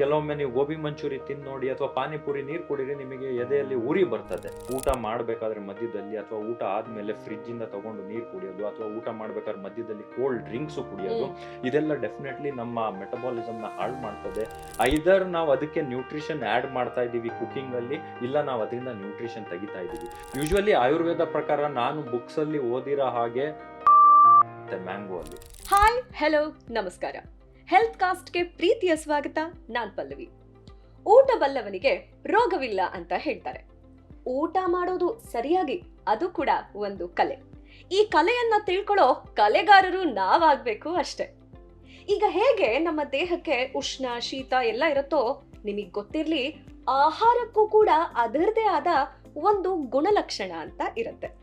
ಕೆಲವೊಮ್ಮೆ ನೀವು ಗೋಬಿ ಮಂಚೂರಿ ತಿಂದು ನೋಡಿ ಅಥವಾ ಪಾನಿಪುರಿ ನೀರು ಕುಡಿರಿ ನಿಮಗೆ ಎದೆಯಲ್ಲಿ ಉರಿ ಬರ್ತದೆ. ಊಟ ಮಾಡಬೇಕಾದ್ರೆ ಮಧ್ಯದಲ್ಲಿ ಅಥವಾ ಊಟ ಆದ್ಮೇಲೆ ಫ್ರಿಜ್ಜಿಂದ ಇಂದ ತಗೊಂಡು ನೀರು ಕುಡಿಯೋದು ಅಥವಾ ಊಟ ಮಾಡ್ಬೇಕಾದ್ರೆ ಮಧ್ಯದಲ್ಲಿ ಕೋಲ್ಡ್ ಡ್ರಿಂಕ್ಸ್ ಕುಡಿಯೋದು ಇದೆಲ್ಲ ಡೆಫಿನೆಟ್ಲಿ ನಮ್ಮ ಮೆಟಬಾಲಿಸಮ್ನ ಹಾಳು ಮಾಡ್ತದೆ. ಐದರ್ ನಾವು ಅದಕ್ಕೆ ನ್ಯೂಟ್ರಿಷನ್ ಆಡ್ ಮಾಡ್ತಾ ಇದೀವಿ ಕುಕಿಂಗ್ ಅಲ್ಲಿ ಇಲ್ಲ ನಾವು ಅದರಿಂದ ನ್ಯೂಟ್ರಿಷನ್ ತೆಗಿತಾ ಇದೀವಿ ಯೂಶುವಲಿ ಆಯುರ್ವೇದ ಪ್ರಕಾರ ನಾನು ಬುಕ್ಸಲ್ಲಿ ಓದಿರೋ ಹಾಗೆ ಮ್ಯಾಂಗೋ ಅಲ್ಲಿ. ಹಾಯ್ ಹೆಲೋ ನಮಸ್ಕಾರ. ಹೆಲ್ತ್ ಕಾಸ್ಟ್ಗೆ ಪ್ರೀತಿಯ ಸ್ವಾಗತ. ನಾನ್ ಪಲ್ಲವಿ. ಊಟ ಬಲ್ಲವನಿಗೆ ರೋಗವಿಲ್ಲ ಅಂತ ಹೇಳ್ತಾರೆ. ಊಟ ಮಾಡೋದು ಸರಿಯಾಗಿ ಅದು ಕೂಡ ಒಂದು ಕಲೆ. ಈ ಕಲೆಯನ್ನ ತಿಳ್ಕೊಳ್ಳೋ ಕಲೆಗಾರರು ನಾವಾಗ್ಬೇಕು ಅಷ್ಟೆ. ಈಗ ಹೇಗೆ ನಮ್ಮ ದೇಹಕ್ಕೆ ಉಷ್ಣ, ಶೀತ ಎಲ್ಲ ಇರುತ್ತೋ ನಿಮಗೆ ಗೊತ್ತಿರಲಿ, ಆಹಾರಕ್ಕೂ ಕೂಡ ಅದರದೇ ಆದ ಒಂದು ಗುಣಲಕ್ಷಣ ಅಂತ ಇರುತ್ತೆ.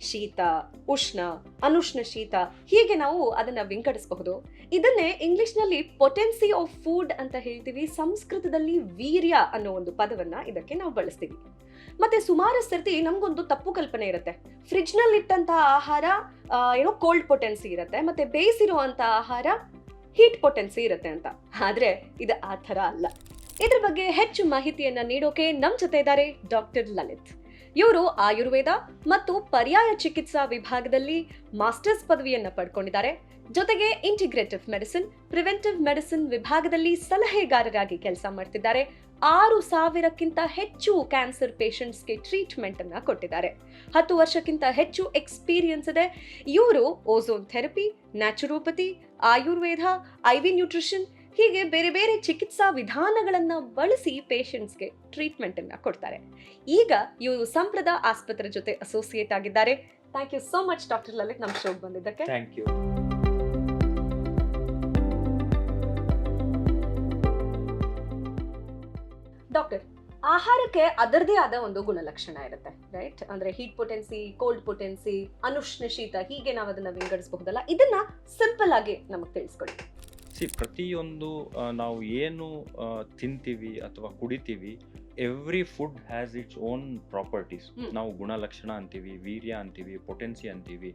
ಶೀತ, ಉಷ್ಣ, ಅನುಷ್ಣ ಶೀತ, ಹೀಗೆ ನಾವು ಅದನ್ನ ವಿಂಗಡಿಸಬಹುದು. ಇದನ್ನೇ ಇಂಗ್ಲಿಷ್ನಲ್ಲಿ ಪೊಟೆನ್ಸಿ ಆಫ್ ಫುಡ್ ಅಂತ ಹೇಳ್ತೀವಿ, ಸಂಸ್ಕೃತದಲ್ಲಿ ವೀರ್ಯ ಅನ್ನೋ ಒಂದು ಪದವನ್ನ ಇದಕ್ಕೆ ನಾವು ಬಳಸ್ತೀವಿ. ಮತ್ತೆ ಸುಮಾರು ಸರ್ತಿ ನಮ್ಗೊಂದು ತಪ್ಪು ಕಲ್ಪನೆ ಇರುತ್ತೆ. ಫ್ರಿಡ್ಜ್ನಲ್ಲಿ ಇಟ್ಟಂತ ಆಹಾರ ಏನೋ ಕೋಲ್ಡ್ ಪೊಟೆನ್ಸಿ ಇರುತ್ತೆ, ಮತ್ತೆ ಬೇಯಿಸಿರುವಂತ ಆಹಾರ ಹೀಟ್ ಪೊಟೆನ್ಸಿ ಇರುತ್ತೆ ಅಂತ. ಆದ್ರೆ ಇದು ಆ ಥರ ಅಲ್ಲ. ಇದ್ರ ಬಗ್ಗೆ ಹೆಚ್ಚು ಮಾಹಿತಿಯನ್ನ ನೀಡೋಕೆ ನಮ್ ಜೊತೆ ಇದ್ದಾರೆ ಡಾಕ್ಟರ್ ಲಲಿತ್. ಇವರು ಆಯುರ್ವೇದ ಮತ್ತು ಪರ್ಯಾಯ ಚಿಕಿತ್ಸಾ ವಿಭಾಗದಲ್ಲಿ ಮಾಸ್ಟರ್ಸ್ ಪದವಿಯನ್ನು ಪಡ್ಕೊಂಡಿದ್ದಾರೆ. ಜೊತೆಗೆ ಇಂಟಿಗ್ರೇಟಿವ್ ಮೆಡಿಸಿನ್ ಪ್ರಿವೆಂಟಿವ್ ಮೆಡಿಸಿನ್ ವಿಭಾಗದಲ್ಲಿ ಸಲಹೆಗಾರರಾಗಿ ಕೆಲಸ ಮಾಡ್ತಿದ್ದಾರೆ. ಆರು ಸಾವಿರಕ್ಕಿಂತ ಹೆಚ್ಚು ಕ್ಯಾನ್ಸರ್ ಪೇಷಂಟ್ಸ್ಗೆ ಟ್ರೀಟ್ಮೆಂಟ್ ಅನ್ನ ಕೊಟ್ಟಿದ್ದಾರೆ. ಹತ್ತು ವರ್ಷಕ್ಕಿಂತ ಹೆಚ್ಚು ಎಕ್ಸ್ಪೀರಿಯನ್ಸ್ ಇದೆ. ಇವರು ozone therapy naturopathy Ayurveda IV nutrition ಹೀಗೆ ಬೇರೆ ಬೇರೆ ಚಿಕಿತ್ಸಾ ವಿಧಾನಗಳನ್ನ ಬಳಸಿ ಪೇಷಂಟ್ಸ್ಗೆ ಟ್ರೀಟ್ಮೆಂಟ್ ಅನ್ನ ಕೊಡ್ತಾರೆ. ಈಗ ಇವರು ಸಂಪ್ರದ ಆಸ್ಪತ್ರೆ ಜೊತೆ ಅಸೋಸಿಯೇಟ್ ಆಗಿದ್ದಾರೆ. Thank you so much doctor Lalit. ನಮ್ಮ ಶೋಗೆ ಬಂದಿದ್ದಕ್ಕೆ. ಥ್ಯಾಂಕ್ ಯು ಡಾಕ್ಟರ್ ಆಹಾರಕ್ಕೆ ಅದರದೇ ಆದ ಒಂದು ಗುಣಲಕ್ಷಣ ಇರುತ್ತೆ ರೈಟ್ ಅಂದ್ರೆ ಹೀಟ್ ಪೊಟೆನ್ಸಿ ಕೋಲ್ಡ್ ಪೊಟೆನ್ಸಿ ಅನುಷ್ಣ ಶೀತ ಹೀಗೆ ನಾವು ಅದನ್ನ ವಿಂಗಡಿಸಬಹುದಲ್ಲ? ಇದನ್ನ ಸಿಂಪಲ್ ಆಗಿ ನಮಗೆ ತಿಳಿಸ್ಕೊಡಿ. ಸಿ ಪ್ರತಿಯೊಂದು ನಾವು ಏನು ತಿಂತೀವಿ ಅಥವಾ ಕುಡಿತೀವಿ every food has its own properties ನಾವು ಗುಣಲಕ್ಷಣ ಅಂತೀವಿ ವೀರ್ಯ ಅಂತೀವಿ ಪೊಟೆನ್ಸಿ ಅಂತೀವಿ.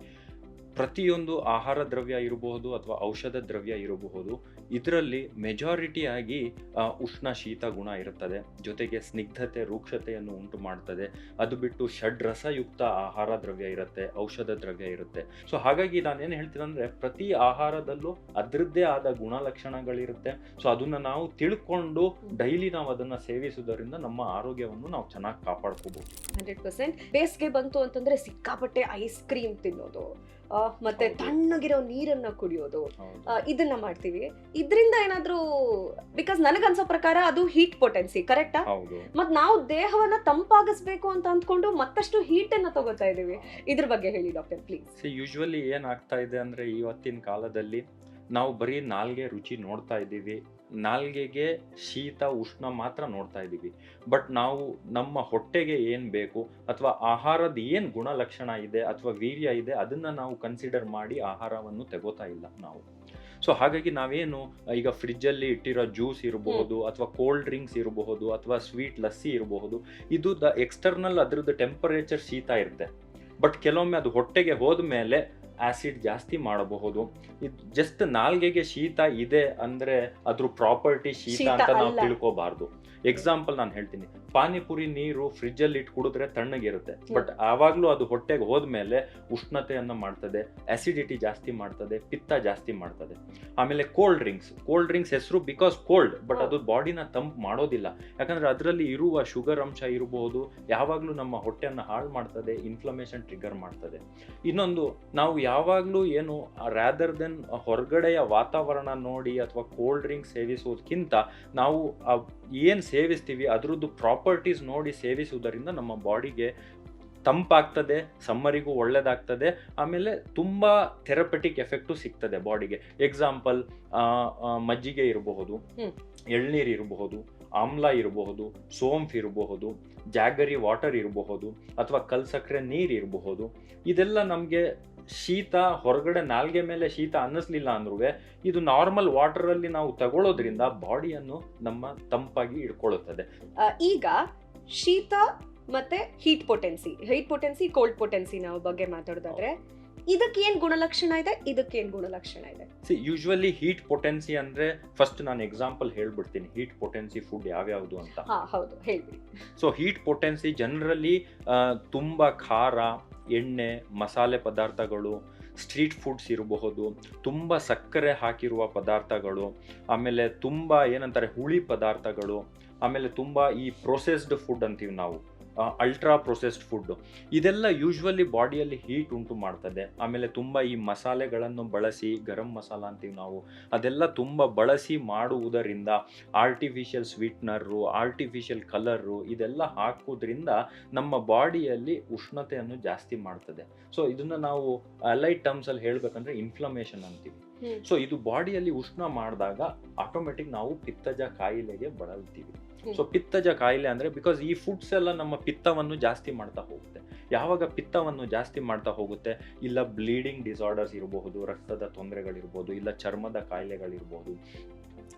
ಪ್ರತಿಯೊಂದು ಆಹಾರ ದ್ರವ್ಯ ಇರಬಹುದು ಅಥವಾ ಔಷಧ ದ್ರವ್ಯ ಇರಬಹುದು ಇದರಲ್ಲಿ ಮೆಜಾರಿಟಿಯಾಗಿ ಉಷ್ಣ ಶೀತ ಗುಣ ಇರುತ್ತದೆ. ಜೊತೆಗೆ ಸ್ನಿಗ್ಧತೆ, ರೂಕ್ಷತೆಯನ್ನು ಉಂಟು ಮಾಡ್ತದೆ. ಅದು ಬಿಟ್ಟು ಷಡ್ರಸಯುಕ್ತ ಆಹಾರ ದ್ರವ್ಯ ಇರುತ್ತೆ, ಔಷಧ ದ್ರವ್ಯ ಇರುತ್ತೆ. ಸೊ ಹಾಗಾಗಿ ನಾನೇನು ಹೇಳ್ತೀನಿ ಅಂದ್ರೆ, ಪ್ರತಿ ಆಹಾರದಲ್ಲೂ ಅದರದ್ದೇ ಆದ ಗುಣಲಕ್ಷಣಗಳಿರುತ್ತೆ. ಸೊ ಅದನ್ನ ನಾವು ತಿಳ್ಕೊಂಡು ಡೈಲಿ ನಾವು ಅದನ್ನ ಸೇವಿಸುವುದರಿಂದ ನಮ್ಮ ಆರೋಗ್ಯವನ್ನು ನಾವು ಚೆನ್ನಾಗಿ ಕಾಪಾಡ್ಕೋಬಹುದು. Hundred percent. ಬೇಸಿಗೆ ಬಂತು ಅಂತಂದ್ರೆ ಸಿಕ್ಕಾಪಟ್ಟೆ ಐಸ್ ಕ್ರೀಮ್ ತಿನ್ನೋದು. ಮತ್ತೆ ತಣ್ಣಗಿರೋ ನೀರನ್ನ ಕುಡಿಯೋದು ಇದನ್ನ ಮಾಡ್ತೀವಿ. ಇದರಿಂದ ಏನಾದ್ರೂ ಬಿಕಾಸ್ ನನಗನ್ಸೋ ಪ್ರಕಾರ ಅದು ಹೀಟ್ ಪೊಟೆನ್ಸಿ ಕರೆಕ್ಟಾ ಮತ್ ನಾವು ದೇಹವನ್ನ ತಂಪಾಗಿಸ್ಬೇಕು ಅಂತ ಅಂದ್ಕೊಂಡು ಮತ್ತಷ್ಟು ಹೀಟ್ ಅನ್ನ ತಗೋತಾ ಇದೀವಿ ಇದ್ರ ಬಗ್ಗೆ ಹೇಳಿ ಡಾಕ್ಟರ್ ಪ್ಲೀಸ್ ಯೂಶುವಲಿ ಯೂಶ್ವಲಿ ಏನಾಗ್ತಾ ಇದೆ ಅಂದ್ರೆ ಇವತ್ತಿನ ಕಾಲದಲ್ಲಿ ನಾವು ಬರೀ ನಾಲ್ಗೆ ರುಚಿ ನೋಡ್ತಾ ಇದ್ದೀವಿ. ನಾಲ್ಗೆಗೆ ಶೀತ ಉಷ್ಣ ಮಾತ್ರ ನೋಡ್ತಾ ಇದ್ದೀವಿ. ಬಟ್ ನಾವು ನಮ್ಮ ಹೊಟ್ಟೆಗೆ ಏನು ಬೇಕು ಅಥವಾ ಆಹಾರದ ಏನು ಗುಣಲಕ್ಷಣ ಇದೆ ಅಥವಾ ವೀರ್ಯ ಇದೆ ಅದನ್ನು ನಾವು ಕನ್ಸಿಡರ್ ಮಾಡಿ ಆಹಾರವನ್ನು ತಗೋತಾ ಇಲ್ಲ ನಾವು. ಸೊ ಹಾಗಾಗಿ ನಾವೇನು ಈಗ ಫ್ರಿಜ್ಜಲ್ಲಿ ಇಟ್ಟಿರೋ ಜ್ಯೂಸ್ ಇರಬಹುದು ಅಥವಾ ಕೋಲ್ಡ್ ಡ್ರಿಂಕ್ಸ್ ಇರಬಹುದು ಅಥವಾ ಸ್ವೀಟ್ ಲಸ್ಸಿ ಇರಬಹುದು ಇದು ದ ಎಕ್ಸ್ಟರ್ನಲ್ ಅದ್ರದ್ದು ಟೆಂಪರೇಚರ್ ಶೀತ ಇರುತ್ತೆ. ಬಟ್ ಕೆಲವೊಮ್ಮೆ ಅದು ಹೊಟ್ಟೆಗೆ ಹೋದ ಮೇಲೆ ಆಸಿಡ್ ಜಾಸ್ತಿ ಮಾಡಬಹುದು. ಇದು ಜಸ್ಟ್ ನಾಲ್ಗೆಗೆ ಶೀತ ಇದೆ ಅಂದ್ರೆ ಅದ್ರ ಪ್ರಾಪರ್ಟಿ ಶೀತ ಅಂತ ನಾವು. ತಿಳ್ಕೋಬಾರ್ದು. ಎಕ್ಸಾಂಪಲ್ ನಾನು ಹೇಳ್ತೀನಿ. ಪಾನಿಪುರಿ ನೀರು ಫ್ರಿಜ್ ಅಲ್ಲಿ ಇಟ್ಟು ಕುಡಿದ್ರೆ ತಣ್ಣಗಿರುತ್ತೆ. ಬಟ್ ಆವಾಗ್ಲೂ ಅದು ಹೊಟ್ಟೆಗೆ ಹೋದ್ಮೇಲೆ ಉಷ್ಣತೆಯನ್ನ ಮಾಡ್ತದೆ ಅಸಿಡಿಟಿ ಜಾಸ್ತಿ ಮಾಡ್ತದೆ ಪಿತ್ತ ಜಾಸ್ತಿ ಮಾಡ್ತದೆ. ಆಮೇಲೆ ಕೋಲ್ಡ್ ಡ್ರಿಂಕ್ಸ್ ಕೋಲ್ಡ್ ಡ್ರಿಂಕ್ಸ್ ಹೆಸರು ಬಿಕಾಸ್ ಕೋಲ್ಡ್ ಬಟ್ ಅದು ಬಾಡಿನ ತಂಪು ಮಾಡೋದಿಲ್ಲ. ಯಾಕಂದ್ರೆ ಅದರಲ್ಲಿ ಇರುವ ಶುಗರ್ ಅಂಶ ಇರಬಹುದು ಯಾವಾಗ್ಲೂ ನಮ್ಮ ಹೊಟ್ಟೆಯನ್ನು ಹಾಳು ಮಾಡ್ತದೆ ಇನ್ಫ್ಲಮೇಷನ್ ಟ್ರಿಗರ್ ಮಾಡ್ತದೆ. ಇನ್ನೊಂದು ನಾವು ಯಾವಾಗ್ಲೂ ಏನು ರಾದರ್ ದೆನ್ ಹೊರಗಡೆಯ ವಾತಾವರಣ ನೋಡಿ ಅಥವಾ ಕೋಲ್ಡ್ ಡ್ರಿಂಕ್ಸ್ ಸೇವಿಸೋದಕ್ಕಿಂತ ನಾವು ಏನು ಸೇವಿಸ್ತೀವಿ ಅದ್ರದ್ದು ಪ್ರಾಪರ್ಟೀಸ್ ನೋಡಿ ಸೇವಿಸುವುದರಿಂದ ನಮ್ಮ ಬಾಡಿಗೆ ತಂಪಾಗ್ತದೆ ಸಮ್ಮರಿಗೂ ಒಳ್ಳೆಯದಾಗ್ತದೆ ಆಮೇಲೆ ತುಂಬ ಥೆರಪೆಟಿಕ್ ಎಫೆಕ್ಟು ಸಿಗ್ತದೆ ಬಾಡಿಗೆ ಎಕ್ಸಾಂಪಲ್ ಮಜ್ಜಿಗೆ ಇರಬಹುದು. ಎಳ್ನೀರು ಇರಬಹುದು ಆಮ್ಲ ಇರಬಹುದು ಸೋಂಫ್ ಇರಬಹುದು ಜಾಗರಿ ವಾಟರ್ ಇರಬಹುದು ಅಥವಾ ಕಲ್ಸಕ್ರೆ ನೀರು ಇರಬಹುದು ಇದೆಲ್ಲ ನಮಗೆ ಶೀತ ಹೊರಗಡೆ ನಾಲ್ಗೆ ಮೇಲೆ ಶೀತ ಅನ್ನಿಸ್ಲಿಲ್ಲ ಅಂದ್ರೂ ಇದು ನಾರ್ಮಲ್ ವಾಟರ್ ಅಲ್ಲಿ ನಾವು ತಗೊಳ್ಳೋದ್ರಿಂದ ಬಾಡಿಯನ್ನು ನಮ್ಮ ತಂಪಾಗಿ ಇಟ್ಕೊಳ್ಳುತ್ತದೆ ಈಗ ಶೀತ ಮತ್ತೆ heat potency heat potency cold potency ನಾವು ಬಗ್ಗೆ ಮಾತಾಡೋದಾದ್ರೆ ಇದಕ್ಕೆ ಏನ್ ಗುಣಲಕ್ಷಣ ಇದೆ? ಇದಕ್ಕೆ ಏನ್ ಗುಣಲಕ್ಷಣ ಇದೆ? ಸಿ ಯೂಶುವಲಿ ಹೀಟ್ ಪೊಟೆನ್ಸಿ ಅಂದ್ರೆ ಫಸ್ಟ್ ನಾನು ಎಕ್ಸಾಂಪಲ್ ಹೇಳ್ಬಿಡ್ತೀನಿ. ಹೀಟ್ ಪೊಟೆನ್ಸಿ ಫುಡ್ ಯಾವ್ಯಾವುದು ಅಂತ. ಹೌದು ಹೇಳ್ಬಿಡಿ. ಸೊ ಹೀಟ್ ಪೊಟೆನ್ಸಿ ಜನರಲಿ ತುಂಬಾ ಖಾರ ಎಣ್ಣೆ, ಮಸಾಲೆ ಪದಾರ್ಥಗಳು ಸ್ಟ್ರೀಟ್ ಫುಡ್ಸ್ ಇರಬಹುದು, ತುಂಬ ಸಕ್ಕರೆ ಹಾಕಿರುವ ಪದಾರ್ಥಗಳು, ಆಮೇಲೆ ತುಂಬ ಏನಂತಾರೆ ಹುಳಿ ಪದಾರ್ಥಗಳು, ಆಮೇಲೆ ತುಂಬ ಈ ಪ್ರೊಸೆಸ್ಡ್ ಫುಡ್ ಅಂತೀವಿ ನಾವು. ಅಲ್ಟ್ರಾ ಪ್ರೊಸೆಸ್ಡ್ ಫುಡ್ಡು ಇದೆಲ್ಲ ಯೂಶ್ವಲಿ ಬಾಡಿಯಲ್ಲಿ ಹೀಟ್ ಉಂಟು ಮಾಡ್ತದೆ ಆಮೇಲೆ ತುಂಬ ಈ ಮಸಾಲೆಗಳನ್ನು ಬಳಸಿ ಗರಂ ಮಸಾಲ ಅಂತೀವಿ ನಾವು ಅದೆಲ್ಲ ತುಂಬ ಬಳಸಿ ಮಾಡುವುದರಿಂದ ಆರ್ಟಿಫಿಷಿಯಲ್ ಸ್ವೀಟ್ನರು ಆರ್ಟಿಫಿಷಿಯಲ್ ಕಲರು ಇದೆಲ್ಲ ಹಾಕೋದ್ರಿಂದ ನಮ್ಮ ಬಾಡಿಯಲ್ಲಿ ಉಷ್ಣತೆಯನ್ನು ಜಾಸ್ತಿ ಮಾಡ್ತದೆ ಸೊ ಇದನ್ನ ನಾವು ಅಲೈಟ್ ಟರ್ಮ್ಸ್ ಅಲ್ಲಿ ಹೇಳ್ಬೇಕಂದ್ರೆ ಇನ್ಫ್ಲಮೇಷನ್ ಅಂತೀವಿ. ಸೊ ಇದು ಬಾಡಿಯಲ್ಲಿ ಉಷ್ಣ ಮಾಡಿದಾಗ ಆಟೋಮೆಟಿಕ್ ನಾವು ಪಿತ್ತಜ ಕಾಯಿಲೆಗೆ ಬಳಲ್ತೀವಿ. ಸೊ ಪಿತ್ತಜ ಕಾಯಿಲೆ ಅಂದ್ರೆ ಬಿಕಾಸ್ ಈ ಫುಡ್ಸ್ ಎಲ್ಲ ನಮ್ಮ ಪಿತ್ತವನ್ನು ಜಾಸ್ತಿ ಮಾಡ್ತಾ ಹೋಗುತ್ತೆ. ಯಾವಾಗ ಪಿತ್ತವನ್ನು ಜಾಸ್ತಿ ಮಾಡ್ತಾ ಹೋಗುತ್ತೆ? ಇಲ್ಲ ಬ್ಲೀಡಿಂಗ್ ಡಿಸಾರ್ಡರ್ಸ್ ಇರಬಹುದು, ರಕ್ತದ ತೊಂದರೆಗಳಿರ್ಬೋದು, ಇಲ್ಲ ಚರ್ಮದ ಕಾಯಿಲೆಗಳಿರ್ಬೋದು.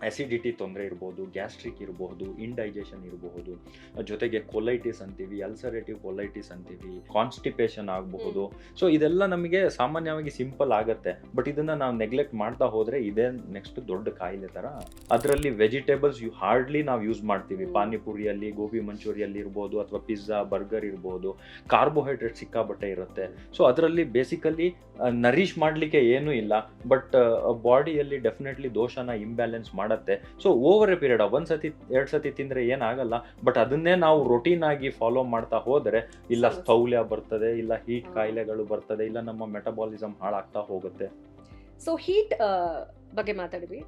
ಅಸಿಡಿಟಿ ತೊಂದರೆ ಇರ್ಬೋದು ಗ್ಯಾಸ್ಟ್ರಿಕ್ ಇರಬಹುದು ಇಂಡೈಜೆಷನ್ ಇರಬಹುದು ಜೊತೆಗೆ ಕೊಲೈಟಿಸ್ ಅಂತೀವಿ ಅಲ್ಸರೇಟಿವ್ ಕೊಲೈಟಿಸ್ ಅಂತೀವಿ ಕಾನ್ಸ್ಟಿಪೇಷನ್ ಆಗಬಹುದು. ಸೊ ಇದೆಲ್ಲ ನಮಗೆ ಸಾಮಾನ್ಯವಾಗಿ ಸಿಂಪಲ್ ಆಗುತ್ತೆ. ಬಟ್ ಇದನ್ನ ನಾವು ನೆಗ್ಲೆಕ್ಟ್ ಮಾಡ್ತಾ ಹೋದ್ರೆ ಇದೇ ನೆಕ್ಸ್ಟ್ ದೊಡ್ಡ ಕಾಯಿಲೆ ತರ. ಅದರಲ್ಲಿ ವೆಜಿಟೇಬಲ್ಸ್ ಯು ಹಾರ್ಡ್ಲಿ ನಾವು ಯೂಸ್ ಮಾಡ್ತೀವಿ. ಪಾನಿಪುರಿಯಲ್ಲಿ ಗೋಬಿ ಮಂಚೂರಿಯಲ್ಲಿ ಇರ್ಬೋದು ಅಥವಾ ಪಿಜ್ಜಾ ಬರ್ಗರ್ ಇರ್ಬೋದು. ಕಾರ್ಬೋಹೈಡ್ರೇಟ್ ಸಿಕ್ಕಾಬಟ್ಟೆ ಇರುತ್ತೆ. ಸೊ ಅದರಲ್ಲಿ ಬೇಸಿಕಲಿ ನರಿಶ್ ಮಾಡಲಿಕ್ಕೆ ಏನೂ ಇಲ್ಲ. ಬಟ್ ಬಾಡಿಯಲ್ಲಿ ಡೆಫಿನೆಟ್ಲಿ ದೋಷನ ಇಂಬ್ಯಾಲೆನ್ಸ್ ಮಾಡುತ್ತೆ. ಸೊ ಓವರ್ ಎ ಪೀರಿಯಡ್ ಒಂದ್ ಸತಿ ಎರಡ್ ಸತಿ ತಿಂದ್ರೆ ಏನಾಗಲ್ಲ. ಬಟ್ ಅದನ್ನೇ ನಾವು ರೊಟೀನ್ ಆಗಿ ಫಾಲೋ ಮಾಡ್ತಾ ಹೋದ್ರೆ ಇಲ್ಲ ಸ್ಥೌಲ್ಯ ಬರ್ತದೆ ಇಲ್ಲ ಹೀಟ್. ಕಾಯಿಲೆಗಳು ಬರ್ತದೆ ಇಲ್ಲ ನಮ್ಮ ಮೆಟಬಾಲಿಸಮ್ ಹಾಳಾಗ್ತಾ ಹೋಗುತ್ತೆ. ಸೊ ಹೀಟ್ ಬಗ್ಗೆ ಮಾತಾಡಿದ್ವಿ.